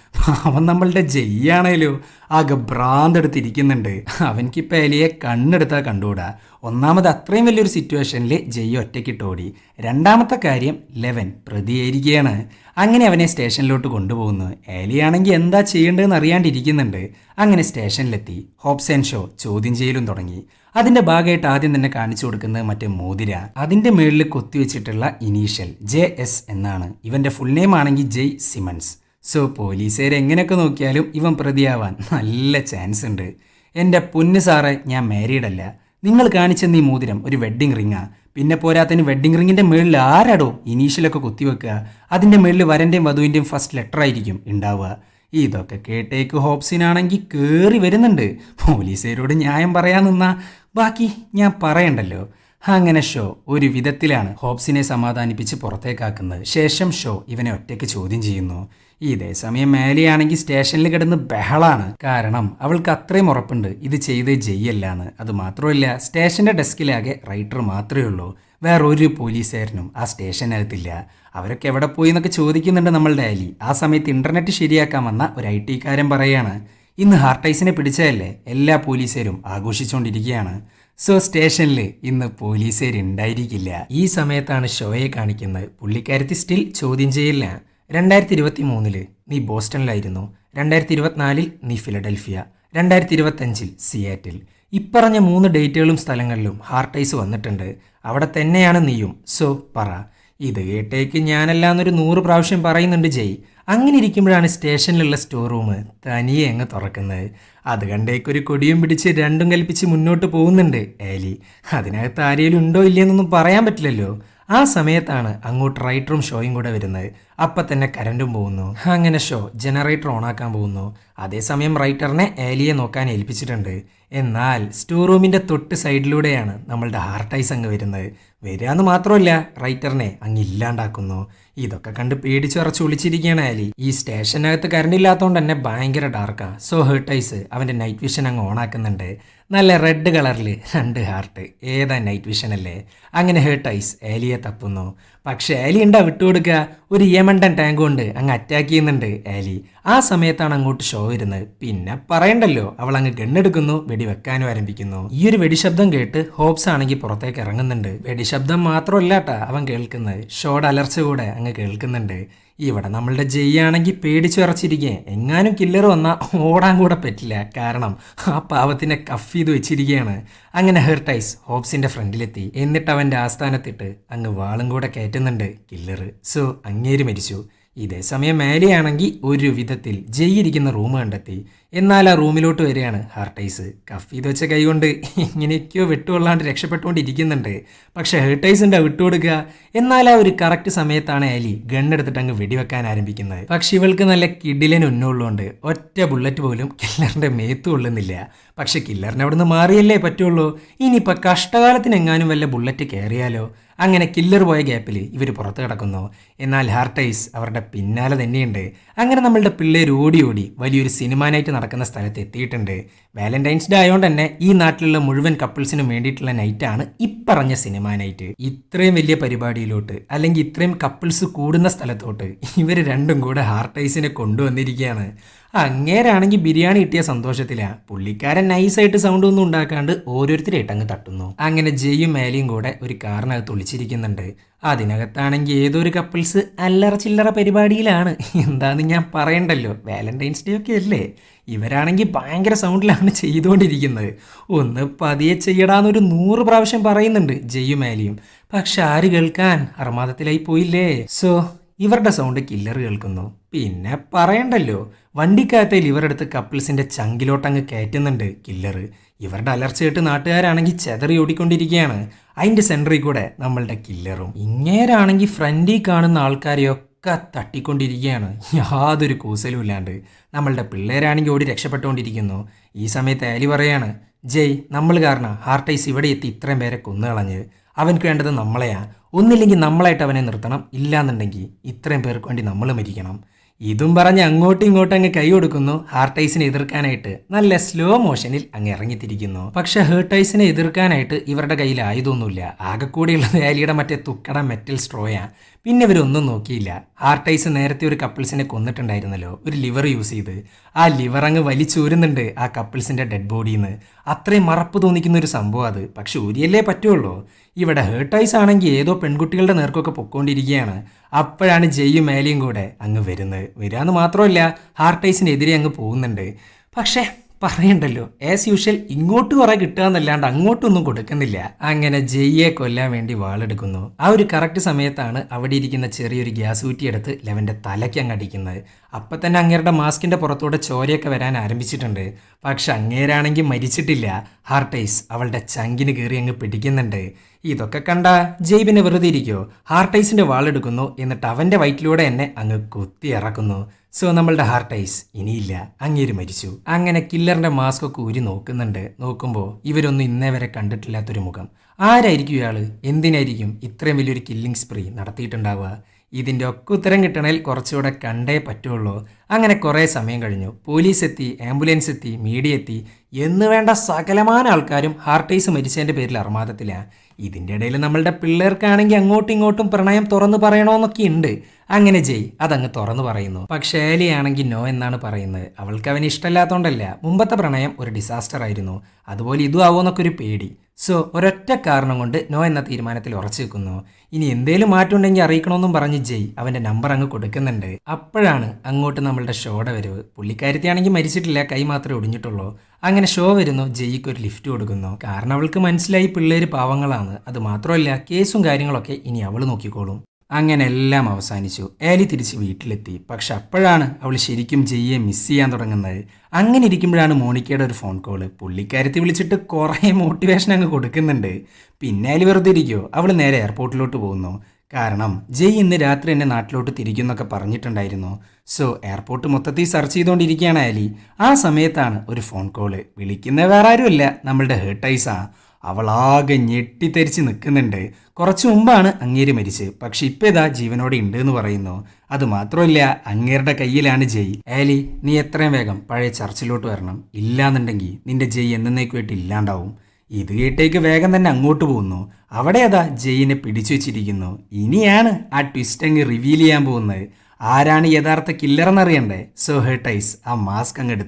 അവൻ നമ്മളുടെ ജയ്യാണേലോ. ആകെ ഭ്രാന്തെടുത്തിരിക്കുന്നുണ്ട്. അവൻക്കിപ്പോൾ ഏലിയെ കണ്ണെടുത്താൽ കണ്ടുകൂടാ. ഒന്നാമത് അത്രയും വലിയൊരു സിറ്റുവേഷനിൽ ജയ് ഒറ്റയ്ക്കിട്ട് ഓടി രണ്ടാമത്തെ കാര്യം ലെവൻ പ്രതിയായിരിക്കുകയാണ് അങ്ങനെ അവനെ സ്റ്റേഷനിലോട്ട് കൊണ്ടുപോകുന്നു. ഏലിയാണെങ്കിൽ എന്താ ചെയ്യേണ്ടതെന്ന് അറിയാണ്ടിരിക്കുന്നുണ്ട്. അങ്ങനെ സ്റ്റേഷനിലെത്തി. ഹോപ്സ് ആൻഡ് ഷോ ചോദ്യം ചെയ്യലും തുടങ്ങി. അതിന്റെ ഭാഗമായിട്ട് ആദ്യം തന്നെ കാണിച്ചു കൊടുക്കുന്നത് മറ്റേ മോതിര. അതിന്റെ മുകളിൽ കൊത്തിവെച്ചിട്ടുള്ള ഇനീഷ്യൽ ജെ എസ് എന്നാണ്. ഇവന്റെ ഫുൾ നെയിം ആണെങ്കിൽ ജയ് സിമൻസ്. സോ പോലീസുകാർ എങ്ങനെയൊക്കെ നോക്കിയാലും ഇവൻ പ്രതിയാവാൻ നല്ല ചാൻസ് ഉണ്ട്. എന്റെ പൊന്ന് സാറേ ഞാൻ മാരീഡ് അല്ല. നിങ്ങൾ കാണിച്ചെന്ന ഈ മോതിരം ഒരു വെഡ്ഡിങ് റിങ്ങാ പിന്നെ പോരാത്തതിന് വെഡ്ഡിങ് റിങ്ങിന്റെ മുകളിൽ ആരാടോ ഇനീഷ്യലൊക്കെ കുത്തിവെക്കുക അതിന്റെ മുകളിൽ വരന്റെയും വധുവിന്റെയും ഫസ്റ്റ് ലെറ്റർ ആയിരിക്കും ഉണ്ടാവുക. ഇതൊക്കെ കേട്ടേക്ക് ഹോപ്സിനാണെങ്കിൽ കയറി വരുന്നുണ്ട്. പോലീസുകാരോട് ന്യായം പറയാൻ നിന്നാ. ബാക്കി ഞാൻ പറയണ്ടല്ലോ. അങ്ങനെ ഷോ ഒരു വിധത്തിലാണ് ഹോപ്സിനെ സമാധാനിപ്പിച്ച് പുറത്തേക്കാക്കുന്നത്. ശേഷം ഷോ ഇവനെ ഒറ്റയ്ക്ക് ചോദ്യം ചെയ്യുന്നു. ഇതേ സമയം മേലെയാണെങ്കിൽ സ്റ്റേഷനിൽ കിടന്ന് ബഹളാണ്. കാരണം അവൾക്ക് അത്രയും ഉറപ്പുണ്ട്. ഇത് ചെയ്ത് ജയ്യല്ലാന്ന്. അത് മാത്രമല്ല സ്റ്റേഷന്റെ ഡെസ്കിലാകെ റൈറ്റർ മാത്രമേ ഉള്ളൂ. വേറെ ഒരു പോലീസുകാരനും ആ സ്റ്റേഷനകത്തില്ല. അവരൊക്കെ എവിടെ പോയി എന്നൊക്കെ ചോദിക്കുന്നുണ്ട് നമ്മൾ ഡാലി. ആ സമയത്ത് ഇന്റർനെറ്റ് ശരിയാക്കാൻ വന്ന ഒരു ഐ ടിക്കാരൻ പറയാണ് ഇന്ന് ഹാർട്ടൈസിനെ പിടിച്ചതല്ലേ? എല്ലാ പോലീസുകാരും ആഘോഷിച്ചുകൊണ്ടിരിക്കുകയാണ് സോ സ്റ്റേഷനിൽ ഇന്ന് പോലീസുകാർ ഉണ്ടായിരിക്കില്ല ഈ സമയത്താണ് ഷോയെ കാണിക്കുന്നത്. പുള്ളിക്കാരത്തി സ്റ്റിൽ ചോദ്യം ചെയ്യില്ല രണ്ടായിരത്തി ഇരുപത്തി മൂന്നിൽ നീ ബോസ്റ്റണിലായിരുന്നു. രണ്ടായിരത്തി ഇരുപത്തിനാലിൽ നീ ഫിലഡൽഫിയ. രണ്ടായിരത്തി ഇരുപത്തഞ്ചിൽ സിയാറ്റിൽ. ഇപ്പറഞ്ഞ മൂന്ന് ഡേറ്റുകളും സ്ഥലങ്ങളിലും ഹാർട്ടൈസ് വന്നിട്ടുണ്ട്. അവിടെ തന്നെയാണ് നീയും. സോ പറ. ഇത് കേട്ടേക്ക് ഞാനല്ല എന്നൊരു നൂറ് പ്രാവശ്യം പറയുന്നുണ്ട് ജയ്. അങ്ങനെ ഇരിക്കുമ്പോഴാണ് സ്റ്റേഷനിലുള്ള സ്റ്റോർ റൂം തനിയെ അങ്ങ് തുറക്കുന്നത്. അത് കണ്ടേക്കൊരു കൊടിയും പിടിച്ച് രണ്ടും കൽപ്പിച്ച് മുന്നോട്ട് പോകുന്നുണ്ട് ഏലി. അതിനകത്ത് ആരെങ്കിലും ഉണ്ടോ ഇല്ലയെന്നൊന്നും പറയാൻ പറ്റില്ലല്ലോ. ആ സമയത്താണ് അങ്ങോട്ട് റൈറ്ററും ഷോയും കൂടെ വരുന്നത്. അപ്പം തന്നെ കരണ്ടും പോകുന്നു. അങ്ങനെ ഷോ ജനറേറ്റർ ഓണാക്കാൻ പോകുന്നു. അതേസമയം റൈറ്ററിനെ ഏലിയെ നോക്കാൻ ഏൽപ്പിച്ചിട്ടുണ്ട്. എന്നാൽ സ്റ്റോർ റൂമിന്റെ തൊട്ട് സൈഡിലൂടെയാണ് നമ്മളുടെ ഹാർട്ടൈസ് അങ്ങ് വരുന്നത്. വരികയെന്ന് മാത്രമല്ല റൈറ്ററിനെ അങ്ങ് ഇല്ലാണ്ടാക്കുന്നു. ഇതൊക്കെ കണ്ട് പേടിച്ചുറച്ച് ഒളിച്ചിരിക്കുകയാണ് ആലി ഈ സ്റ്റേഷനകത്ത് കറണ്ട് ഇല്ലാത്തതുകൊണ്ട് തന്നെ ഭയങ്കര ഡാർക്കാണ് സോ ഹേർട്ടൈസ് അവന്റെ നൈറ്റ് വിഷൻ അങ്ങ് ഓണാക്കുന്നുണ്ട് നല്ല റെഡ് കളറിൽ രണ്ട് ഹാർട്ട് ഏതാ നൈറ്റ് വിഷൻ അല്ലേ? അങ്ങനെ ഐസ് ഏലിയെ തപ്പുന്നു. പക്ഷേ ഏലി ഉണ്ടാ വിട്ടുകൊടുക്കുക ഒരു യമണ്ടൻ ടാങ്ക് കൊണ്ട് അങ്ങ് അറ്റാക്ക് ചെയ്യുന്നുണ്ട് ഏലി ആ സമയത്താണ് അങ്ങോട്ട് ഷോ വരുന്നത്. പിന്നെ പറയണ്ടല്ലോ അവൾ അങ്ങ് ഗണ്ണെടുക്കുന്നു വെടിവെക്കാനും ആരംഭിക്കുന്നു. ഈ ഒരു വെടിശബ്ദം കേട്ട് ഹോപ്സ് ആണെങ്കിൽ പുറത്തേക്ക് ഇറങ്ങുന്നുണ്ട്. വെടിശബ്ദം മാത്രമല്ല ട്ടാ അവൻ കേൾക്കുന്നത്. ഷോയുടെ അലർച്ച കൂടെ അങ്ങ് കേൾക്കുന്നുണ്ട്. ഇവിടെ നമ്മളുടെ ജയ്യാണെങ്കിൽ പേടിച്ചു വിറച്ചിരിക്കേ. എങ്ങാനും കില്ലർ വന്നാൽ ഓടാൻ കൂടെ പറ്റില്ല. കാരണം ആ പാവത്തിനെ കഫ് ചെയ്ത് വെച്ചിരിക്കുകയാണ് അങ്ങനെ ഹെർട്ടൈസ് ഹോബ്സിന്റെ ഫ്രണ്ടിലെത്തി. എന്നിട്ട് അവന്റെ ആസ്ഥാനത്തിട്ട് അങ്ങ് വാളും കൂടെ കയറ്റുന്നുണ്ട് കില്ലർ സോ അങ്ങേര് മരിച്ചു. ഇതേ സമയം മേലെയാണെങ്കിൽ ഒരു വിധത്തിൽ ജയ് ഇരിക്കുന്ന റൂം കണ്ടെത്തി. എന്നാൽ ആ റൂമിലോട്ട് വരികയാണ് ഹാർട്ടൈസ്. കഫ് ചെയ്ത് വെച്ച കൈകൊണ്ട് ഇങ്ങനെയൊക്കെയോ വിട്ടുകൊള്ളാണ്ട് രക്ഷപ്പെട്ടുകൊണ്ടിരിക്കുന്നുണ്ട്. പക്ഷെ വിട്ടു വിട്ടുകൊടുക്കുക? എന്നാൽ ആ ഒരു കറക്റ്റ് സമയത്താണ് അലി ഗണ്ണെടുത്തിട്ട് അങ്ങ് വെടിവെക്കാൻ ആരംഭിക്കുന്നത്. പക്ഷെ ഇവൾക്ക് നല്ല കിഡിലിന് ഉന്നുള്ളതുകൊണ്ട് ഒറ്റ ബുള്ളറ്റ് പോലും കില്ലറിന്റെ മേത്ത് കൊള്ളുന്നില്ല. പക്ഷെ കില്ലറിനെ അവിടുന്ന് മാറിയല്ലേ പറ്റുള്ളൂ? ഇനിയിപ്പോൾ കഷ്ടകാലത്തിനെങ്ങാനും വല്ല ബുള്ളറ്റ് കയറിയാലോ? അങ്ങനെ കില്ലർ പോയ ഗ്യാപ്പിൽ ഇവർ പുറത്ത് കിടക്കുന്നു. എന്നാൽ ഹാർട്ടൈസ് അവരുടെ പിന്നാലെ തന്നെയുണ്ട്. അങ്ങനെ നമ്മളുടെ പിള്ളേർ ഓടി ഓടി വലിയൊരു സിനിമ നൈറ്റ് നടക്കുന്ന സ്ഥലത്ത് എത്തിയിട്ടുണ്ട്. വാലന്റൈൻസ് ഡേ ആയതുകൊണ്ട് തന്നെ ഈ നാട്ടിലുള്ള മുഴുവൻ കപ്പിൾസിനും വേണ്ടിയിട്ടുള്ള നൈറ്റാണ് ഇപ്പറഞ്ഞ സിനിമ നൈറ്റ് ഇത്രയും വലിയ പരിപാടിയിലോട്ട് അല്ലെങ്കിൽ ഇത്രയും കപ്പിൾസ് കൂടുന്ന സ്ഥലത്തോട്ട് ഇവർ രണ്ടും കൂടെ ഹാർട്ടൈസിനെ കൊണ്ടുവന്നിരിക്കുകയാണ്. അങ്ങേരാണെങ്കിൽ ബിരിയാണി കിട്ടിയ സന്തോഷത്തിലാ. പുള്ളിക്കാരൻ നൈസായിട്ട് സൗണ്ട് ഒന്നും ഉണ്ടാക്കാണ്ട് ഓരോരുത്തരായിട്ട് അങ്ങ് തട്ടുന്നു. അങ്ങനെ ജയും മേലയും കൂടെ ഒരു കാറിനകത്ത് ഒളിച്ചിരിക്കുന്നുണ്ട്. അതിനകത്താണെങ്കിൽ ഏതൊരു കപ്പിൾസ് അല്ലറ ചില്ലറ പരിപാടിയിലാണ്. എന്താന്ന് ഞാൻ പറയണ്ടല്ലോ. വാലന്റൈൻസ് ഡേ ഒക്കെ അല്ലേ? ഇവരാണെങ്കിൽ ഭയങ്കര സൗണ്ടിലാണ് ചെയ്തുകൊണ്ടിരിക്കുന്നത് ഒന്ന് പതിയെ ചെയ്യടാന്നൊരു നൂറ് പ്രാവശ്യം പറയുന്നുണ്ട് ജയും മേലിയും. പക്ഷെ ആര് കേൾക്കാൻ? അർമാദത്തിലായി പോയില്ലേ? സോ ഇവരുടെ സൗണ്ട് കില്ലർ കേൾക്കുന്നു. പിന്നെ പറയണ്ടല്ലോ വണ്ടിക്കകത്തെ ലിവർ കപ്പിൾസിന്റെ ചങ്കിലോട്ടങ്ങ് കയറ്റുന്നുണ്ട് കില്ലർ ഇവരുടെ അലർച്ച കേട്ട് നാട്ടുകാരാണെങ്കിൽ ചെതറി ഓടിക്കൊണ്ടിരിക്കുകയാണ്. അതിന്റെ സെന്ററിൽ കൂടെ നമ്മളുടെ കില്ലറും. ഇങ്ങേരാണെങ്കിൽ ഫ്രണ്ടിൽ കാണുന്ന ആൾക്കാരെയൊക്കെ തട്ടിക്കൊണ്ടിരിക്കുകയാണ്. യാതൊരു കൂസലും ഇല്ലാണ്ട്. നമ്മളുടെ പിള്ളേരാണെങ്കിൽ ഓടി രക്ഷപ്പെട്ടുകൊണ്ടിരിക്കുന്നു. ഈ സമയത്ത് ആലി പറയാണ് ജയ് നമ്മൾ കാരണം. ഹാർട്ടൈസ് ഇവിടെ എത്തി ഇത്രയും പേരെ കൊന്നുകളഞ്ഞ് അവൻക്ക് വേണ്ടത് നമ്മളെയാ. ഒന്നില്ലെങ്കിൽ നമ്മളായിട്ട് അവനെ നിർത്തണം. ഇല്ലാന്നുണ്ടെങ്കിൽ ഇത്രയും പേർക്ക് വേണ്ടി നമ്മൾ മരിക്കണം. ഇതും പറഞ്ഞ് അങ്ങോട്ടും ഇങ്ങോട്ടും അങ്ങ് കൈ കൊടുക്കുന്നു. ഹാർട്ടൈസിനെ എതിർക്കാനായിട്ട്. നല്ല സ്ലോ മോഷനിൽ അങ്ങ് ഇറങ്ങിത്തിരിക്കുന്നു. പക്ഷെ ഹേർട്ടൈസിനെ എതിർക്കാനായിട്ട് ഇവരുടെ കയ്യിൽ ആയുധമൊന്നുമില്ല. ആകെ കൂടിയുള്ളത് ആലിയുടെ മറ്റേ തുക്കട മെറ്റൽ സ്ട്രോയാ പിന്നെ ഇവരൊന്നും നോക്കിയില്ല. ഹാർട്ടൈസ് നേരത്തെ ഒരു കപ്പിൾസിനെ കൊന്നിട്ടുണ്ടായിരുന്നല്ലോ. ഒരു ലിവർ യൂസ് ചെയ്ത്. ആ ലിവർ അങ്ങ് വലിച്ചൂരുന്നുണ്ട് ആ കപ്പിൾസിന്റെ ഡെഡ് ബോഡിന്ന് അത്രയും മറപ്പ് തോന്നിക്കുന്ന ഒരു സംഭവം അത്. പക്ഷെ ഊരിയല്ലേ പറ്റുള്ളൂ. ഇവിടെ ഹേർട്ടൈസ് ആണെങ്കിൽ ഏതോ പെൺകുട്ടികളുടെ നേർക്കൊക്കെ പൊക്കോണ്ടിരിക്കുകയാണ്. അപ്പോഴാണ് ജയ്യും മേലയും കൂടെ അങ്ങ് വരുന്നത്. വരാന്ന് മാത്രമല്ല ഹാർട്ടൈസിനെതിരെ അങ്ങ് പോകുന്നുണ്ട്. പക്ഷേ പറയണ്ടല്ലോ. ആസ് യൂഷ്വൽ ഇങ്ങോട്ട് കുറെ കിട്ടുക എന്നല്ലാണ്ട് അങ്ങോട്ടൊന്നും കൊടുക്കുന്നില്ല. അങ്ങനെ ജയ്യെ കൊല്ലാൻ വേണ്ടി വാളെടുക്കുന്നു. ആ ഒരു കറക്റ്റ് സമയത്താണ് അവിടെ ഇരിക്കുന്ന ചെറിയൊരു ഗ്യാസ് ഊറ്റിയെടുത്ത് ലെവന്റെ തലയ്ക്ക് അങ്ങ് അടിക്കുന്നത്. അപ്പൊ തന്നെ അങ്ങേരുടെ മാസ്കിന്റെ പുറത്തൂടെ ചോരയൊക്കെ വരാൻ ആരംഭിച്ചിട്ടുണ്ട്. പക്ഷെ അങ്ങേരാണെങ്കിൽ മരിച്ചിട്ടില്ല. ഹാർട്ടൈസ് അവളുടെ ചങ്കിന് കയറി അങ്ങ് പിടിക്കുന്നുണ്ട്. ഇതൊക്കെ കണ്ട ജെയ്ബിനെ വെറുതെ ഇരിക്കോ? ഹാർട്ടൈസിന്റെ വാളെടുക്കുന്നു. എന്നിട്ട് അവന്റെ വയറ്റിലൂടെ എന്നെ അങ്ങ് കുത്തി ഇറക്കുന്നു. സോ നമ്മളുടെ ഹാർട്ട് ഐസ് ഇനിയില്ല. അങ്ങേര് മരിച്ചു. അങ്ങനെ കില്ലറിന്റെ മാസ്ക് ഒക്കെ ഊരി നോക്കുന്നുണ്ട്. നോക്കുമ്പോൾ ഇവരൊന്നും ഇന്നേ വരെ കണ്ടിട്ടില്ലാത്തൊരു മുഖം. ആരായിരിക്കും ഇയാൾ എന്തിനായിരിക്കും ഇത്രയും വലിയൊരു കില്ലിംഗ് സ്പ്രീ നടത്തിയിട്ടുണ്ടാവുക? ഇതിന്റെ ഒക്കെ ഉത്തരം കിട്ടണേൽ കുറച്ചുകൂടെ കണ്ടേ പറ്റുള്ളൂ. അങ്ങനെ കുറേ സമയം കഴിഞ്ഞു. പോലീസ് എത്തി ആംബുലൻസ് എത്തി മീഡിയ എത്തി. എന്ന് വേണ്ട സകലമാന ആൾക്കാരും ഹാർട്ടൈസ് മരിച്ചതിന്റെ പേരിൽ അർമാദത്തിലാണ് ഇതിന്റെ ഇടയിൽ നമ്മളുടെ പിള്ളേർക്കാണെങ്കിൽ അങ്ങോട്ടും ഇങ്ങോട്ടും പ്രണയം തുറന്നു പറയണമെന്നൊക്കെ ഉണ്ട്. അങ്ങനെ ജയ് അതങ്ങ് തുറന്നു പറയുന്നു. പക്ഷേ ഏലിയാണെങ്കിൽ നോ എന്നാണ് പറയുന്നത്. അവൾക്ക് അവന് ഇഷ്ടമല്ലാത്തതുകൊണ്ടല്ല മുമ്പത്തെ പ്രണയം ഒരു ഡിസാസ്റ്റർ ആയിരുന്നു. അതുപോലെ ഇതും ആവുമെന്നൊക്കെ ഒരു പേടി. സോ ഒരൊറ്റ കാരണം കൊണ്ട് നോ എന്ന തീരുമാനത്തിൽ ഉറച്ചു വെക്കുന്നു ഇനി എന്തേലും മാറ്റം ഉണ്ടെങ്കിൽ അറിയിക്കണമെന്നും പറഞ്ഞ് ജയ് അവന്റെ നമ്പർ അങ്ങ് കൊടുക്കുന്നുണ്ട്. അപ്പോഴാണ് അങ്ങോട്ട് നമ്മളുടെ ഷോയുടെ വരവ്. പുള്ളിക്കാരത്തിയാണെങ്കിൽ മരിച്ചിട്ടില്ല. കൈ മാത്രമേ ഒടിഞ്ഞിട്ടുള്ളൂ. അങ്ങനെ ഷോ വരുന്നു. ജയ്ക്ക് ഒരു ലിഫ്റ്റ് കൊടുക്കുന്നു. കാരണം അവൾക്ക് മനസ്സിലായി പിള്ളേർ പാവങ്ങളാണ്. അത് മാത്രമല്ല കേസും കാര്യങ്ങളൊക്കെ ഇനി അവൾ നോക്കിക്കോളും. അങ്ങനെ എല്ലാം അവസാനിച്ചു. ഏലി തിരിച്ച് വീട്ടിലെത്തി. പക്ഷെ അപ്പോഴാണ് അവൾ ശരിക്കും ജയ്യെ മിസ് ചെയ്യാൻ തുടങ്ങുന്നത്. അങ്ങനെ ഇരിക്കുമ്പോഴാണ് മോണിക്കയുടെ ഒരു ഫോൺ കോൾ പുള്ളിക്കാരത്തി വിളിച്ചിട്ട് കുറേ മോട്ടിവേഷൻ അങ്ങ് കൊടുക്കുന്നുണ്ട്. പിന്നെ ഏലി വെറുതെ ഇരിക്കുമോ അവൾ നേരെ എയർപോർട്ടിലോട്ട് പോകുന്നു. കാരണം ജയ് ഇന്ന് രാത്രി എന്നെ നാട്ടിലോട്ട് തിരിക്കുന്നൊക്കെ പറഞ്ഞിട്ടുണ്ടായിരുന്നു. സോ എയർപോർട്ട് മൊത്തത്തിൽ സെർച്ച് ചെയ്തുകൊണ്ടിരിക്കുകയാണ് ആലി ആ സമയത്താണ് ഒരു ഫോൺ കോൾ വിളിക്കുന്ന വേറെ ആരുമല്ല. നമ്മളുടെ ഹേർട്ടൈസാ അവളാകെ ഞെട്ടിത്തെരിച്ച് നിൽക്കുന്നുണ്ട്. കുറച്ച് മുമ്പാണ് അങ്ങേര് മരിച്ച്. പക്ഷെ ഇപ്പം ഇതാ ജീവനോടെ ഉണ്ട് എന്ന് പറയുന്നു. അത് മാത്രമല്ല അങ്ങേരുടെ കയ്യിലാണ് ജയ്. ഏലി നീ എത്രയും വേഗം പഴയ ചർച്ചിലോട്ട് വരണം. ഇല്ലാന്നുണ്ടെങ്കിൽ നിന്റെ ജയ് എന്നേക്കുമായിട്ട് ഇല്ലാണ്ടാവും. ഇത് കേട്ടേക്ക് വേഗം തന്നെ അങ്ങോട്ട് പോകുന്നു. അവിടെ അതാ ജയിനെ പിടിച്ചു വെച്ചിരിക്കുന്നു. ഇനിയാണ് ആ ട്വിസ്റ്റ് അങ്ങ് റിവീൽ ചെയ്യാൻ പോകുന്നത്. ആരാണ് യഥാർത്ഥ കില്ലറെന്നറിയണ്ടേ സോ ഹെർട്ടൈസ് ആ മാസ്ക് അങ്ങ്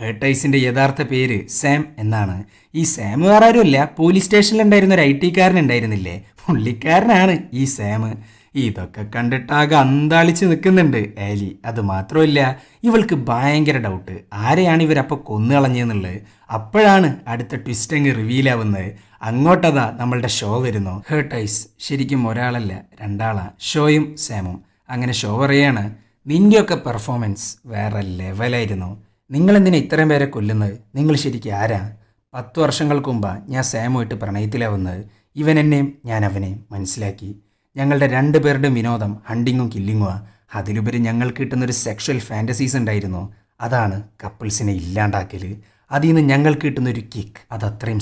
എടുത്തു ഹേർട്ടൈസിന്റെ യഥാർത്ഥ പേര് സാം എന്നാണ്. ഈ സാം വേറെ പോലീസ് സ്റ്റേഷനിൽ ഉണ്ടായിരുന്ന ഒരു ഐ ടി കാരൻ ഉണ്ടായിരുന്നില്ലേ പുള്ളിക്കാരനാണ് ഈ സാം. ഇതൊക്കെ കണ്ടിട്ടാകെ അന്താളിച്ച് നിൽക്കുന്നുണ്ട് ഏലി അത് മാത്രമല്ല ഇവൾക്ക് ഭയങ്കര ഡൗട്ട്. ആരെയാണ് ഇവരപ്പോൾ കൊന്നുകളഞ്ഞെന്നുള്ളത് അപ്പോഴാണ് അടുത്ത ട്വിസ്റ്റ് അങ്ങ് റിവീൽ ആവുന്നത് അങ്ങോട്ടതാ നമ്മളുടെ ഷോ വരുന്നു. ഹേർട്ടൈസ് ശരിക്കും ഒരാളല്ല രണ്ടാളാ. ഷോയും സാമും. അങ്ങനെ ഷോ പറയാണ്. നിന്റെയൊക്കെ പെർഫോമൻസ് വേറെ ലെവലായിരുന്നു. നിങ്ങളെന്തിനാ ഇത്രയും പേരെ കൊല്ലുന്നത്? നിങ്ങൾ ശരിക്കും ആരാ പത്ത് വർഷങ്ങൾക്ക് മുമ്പാ ഞാൻ സാമുമായിട്ട് പ്രണയത്തിലാവുന്നത് ഇവൻ എന്നെയും ഞാൻ അവനെയും മനസ്സിലാക്കി. ഞങ്ങളുടെ രണ്ട് പേരുടെ വിനോദം ഹണ്ടിങ്ങും കില്ലിങ്ങുമാ അതിലുപരി ഞങ്ങൾക്ക് കിട്ടുന്നൊരു സെക്ഷൽ ഫാന്റസീസ് ഉണ്ടായിരുന്നു. അതാണ് കപ്പിൾസിനെ ഇല്ലാണ്ടാക്കൽ. അതിൽ നിന്ന് ഞങ്ങൾക്ക് കിട്ടുന്ന ഒരു കിക്ക് അത് അത്രയും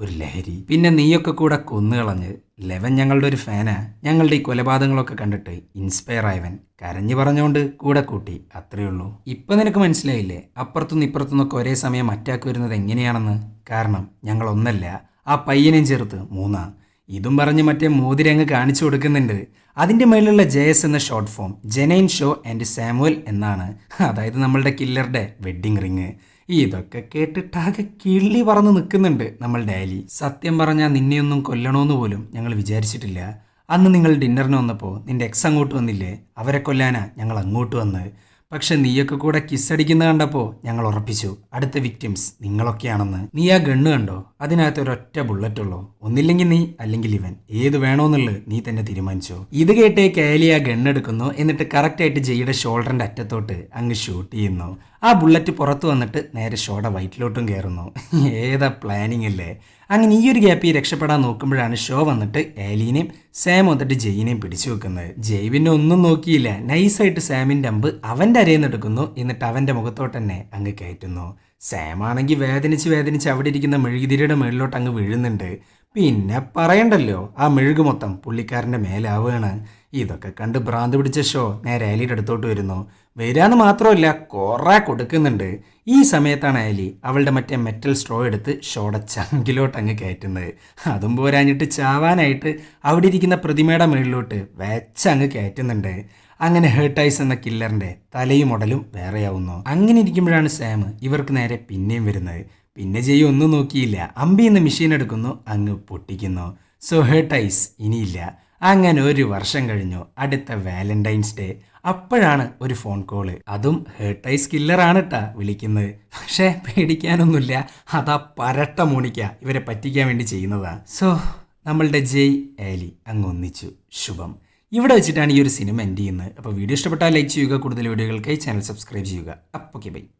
ഒരു ലഹരി. പിന്നെ നീയൊക്കെ കൂടെ കൊന്നുകളഞ്ഞ് ലെവൻ ഞങ്ങളുടെ ഒരു ഫാനാ ഞങ്ങളുടെ ഈ കൊലപാതകങ്ങളൊക്കെ കണ്ടിട്ട് ഇൻസ്പയർ ആയവൻ കരഞ്ഞു പറഞ്ഞുകൊണ്ട് കൂടെ കൂട്ടി. അത്രയേ ഉള്ളൂ. ഇപ്പൊ നിനക്ക് മനസ്സിലായില്ലേ? അപ്പുറത്തുനിന്ന് ഇപ്പുറത്തുനിന്നൊക്കെ ഒരേ സമയം അറ്റാക്ക് വരുന്നത് എങ്ങനെയാണെന്ന്? കാരണം ഞങ്ങൾ ഒന്നല്ല ആ പയ്യനെയും ചേർത്ത് മൂന്നാ. ഇതും പറഞ്ഞ് മറ്റേ മോതിരങ്ങ് കാണിച്ചു കൊടുക്കുന്നുണ്ട്. അതിന്റെ മേലുള്ള ജയസ് എന്ന short form Janine show and Samuel എന്നാണ്. അതായത് നമ്മളുടെ കില്ലറുടെ വെഡ്ഡിങ് റിങ് ഇതൊക്കെ കേട്ടിട്ടാകെ കിള്ളി പറന്ന് നിൽക്കുന്നുണ്ട് നമ്മൾ ഡാലി. സത്യം പറഞ്ഞാൽ നിന്നെയൊന്നും കൊല്ലണമെന്ന് പോലും ഞങ്ങൾ വിചാരിച്ചിട്ടില്ല. അന്ന് നിങ്ങൾ ഡിന്നറിന് വന്നപ്പോൾ നിന്റെ എക്സ് അങ്ങോട്ട് വന്നില്ലേ? അവരെ കൊല്ലാനാ ഞങ്ങൾ അങ്ങോട്ട് വന്നത്. പക്ഷെ നീയൊക്കെ കൂടെ കിസ്സടിക്കുന്ന കണ്ടപ്പോൾ ഞങ്ങൾ ഉറപ്പിച്ചു. അടുത്ത വിക്ടിംസ് നിങ്ങളൊക്കെയാണെന്ന്. നീ ആ ഗണ്ണ് കണ്ടോ? അതിനകത്ത് ഒരൊറ്റ ഉള്ളോ. ഒന്നില്ലെങ്കിൽ നീ അല്ലെങ്കിൽ ഇവൻ. ഏത് വേണോന്നുള്ളത് നീ തന്നെ തീരുമാനിച്ചോ. ഇത് കേട്ടേ കേലി ആ ഗണ്ണെടുക്കുന്നു എന്നിട്ട് കറക്റ്റായിട്ട് ജയുടെ ഷോൾഡറിന്റെ അറ്റത്തോട്ട് അങ്ങ് ഷൂട്ട് ചെയ്യുന്നു. ആ ബുള്ളറ്റ് പുറത്തു വന്നിട്ട് നേരെ ഷോടെ വയറ്റിലോട്ടും കയറുന്നു. ഏതാ പ്ലാനിങ് അല്ലേ? അങ്ങനെ ഈ ഒരു ഗ്യാപ്പിൽ രക്ഷപ്പെടാൻ നോക്കുമ്പോഴാണ് ഷോ വന്നിട്ട് ഏലീനെയും സാം വന്നിട്ട് ജെയിനെയും പിടിച്ചു വെക്കുന്നത്. ജെയ്വിനെ ഒന്നും നോക്കിയില്ല. നൈസായിട്ട് സാമിന്റെ അമ്പ് അവന്റെ അരയിൽ നിന്നെടുക്കുന്നു എന്നിട്ട് അവന്റെ മുഖത്തോട്ട് തന്നെ അങ്ങ് കയറ്റുന്നു. സാം ആണെങ്കിൽ വേദനിച്ച് വേദനിച്ച് അവിടെ ഇരിക്കുന്ന മെഴുകുതിരിയുടെ മുകളിലോട്ട് അങ്ങ് വീഴുന്നുണ്ട്. പിന്നെ പറയണ്ടല്ലോ ആ മെഴുക് മൊത്തം പുള്ളിക്കാരന്റെ മേലാവുകയാണ്. ഇതൊക്കെ കണ്ട് ഭ്രാന്ത് പിടിച്ച ഷോ നേരെ ആലിയുടെ അടുത്തോട്ട് വരുന്നു. വരാന്ന് മാത്രമല്ല കുറേ കൊടുക്കുന്നുണ്ട്. ഈ സമയത്താണ് ആലി അവളുടെ മറ്റേ മെറ്റൽ സ്ട്രോ എടുത്ത് ഷോടെ ചങ്കിലോട്ട് അങ്ങ് കയറ്റുന്നത്. അതും പോരാഞ്ഞിട്ട് ചാവാനായിട്ട് അവിടെ ഇരിക്കുന്ന പ്രതിമയുടെ മുകളിലോട്ട് വെച്ചങ്ങ് കയറ്റുന്നുണ്ട്. അങ്ങനെ ഹേർട്ടൈസ് എന്ന കില്ലറിന്റെ തലയും ഉടലും വേറെയാവുന്നു. അങ്ങനെ ഇരിക്കുമ്പോഴാണ് സാം ഇവർക്ക് നേരെ പിന്നെയും വരുന്നത്. പിന്നെ ചെയ്യും ഒന്നും നോക്കിയില്ല. അമ്പി മെഷീൻ എടുക്കുന്നു അങ്ങ് പൊട്ടിക്കുന്നു. സോ ഹേർട്ടൈസ് ഇനിയില്ല. അങ്ങനെ ഒരു വർഷം കഴിഞ്ഞു. അടുത്ത വാലന്റൈൻസ് ഡേ അപ്പോഴാണ് ഒരു ഫോൺ കോൾ അതും ഹേർട്ടൈസ് കില്ലറാണ് കേട്ടാ വിളിക്കുന്നത്. പക്ഷേ പേടിക്കാനൊന്നുമില്ല. അതാ പരട്ട മോണിക്ക. ഇവരെ പറ്റിക്കാൻ വേണ്ടി ചെയ്യുന്നതാ. സോ നമ്മളുടെ ജയ് ആലി അങ്ങ് ഒന്നിച്ചു. ശുഭം. ഇവിടെ വെച്ചിട്ടാണ് ഈ ഒരു സിനിമ എൻഡ് ചെയ്യുന്നത്. അപ്പോൾ വീഡിയോ ഇഷ്ടപ്പെട്ടാൽ ലൈക്ക് ചെയ്യുക. കൂടുതൽ വീഡിയോകൾക്കായി ചാനൽ സബ്സ്ക്രൈബ് ചെയ്യുക. അപ്പോൾ ബൈ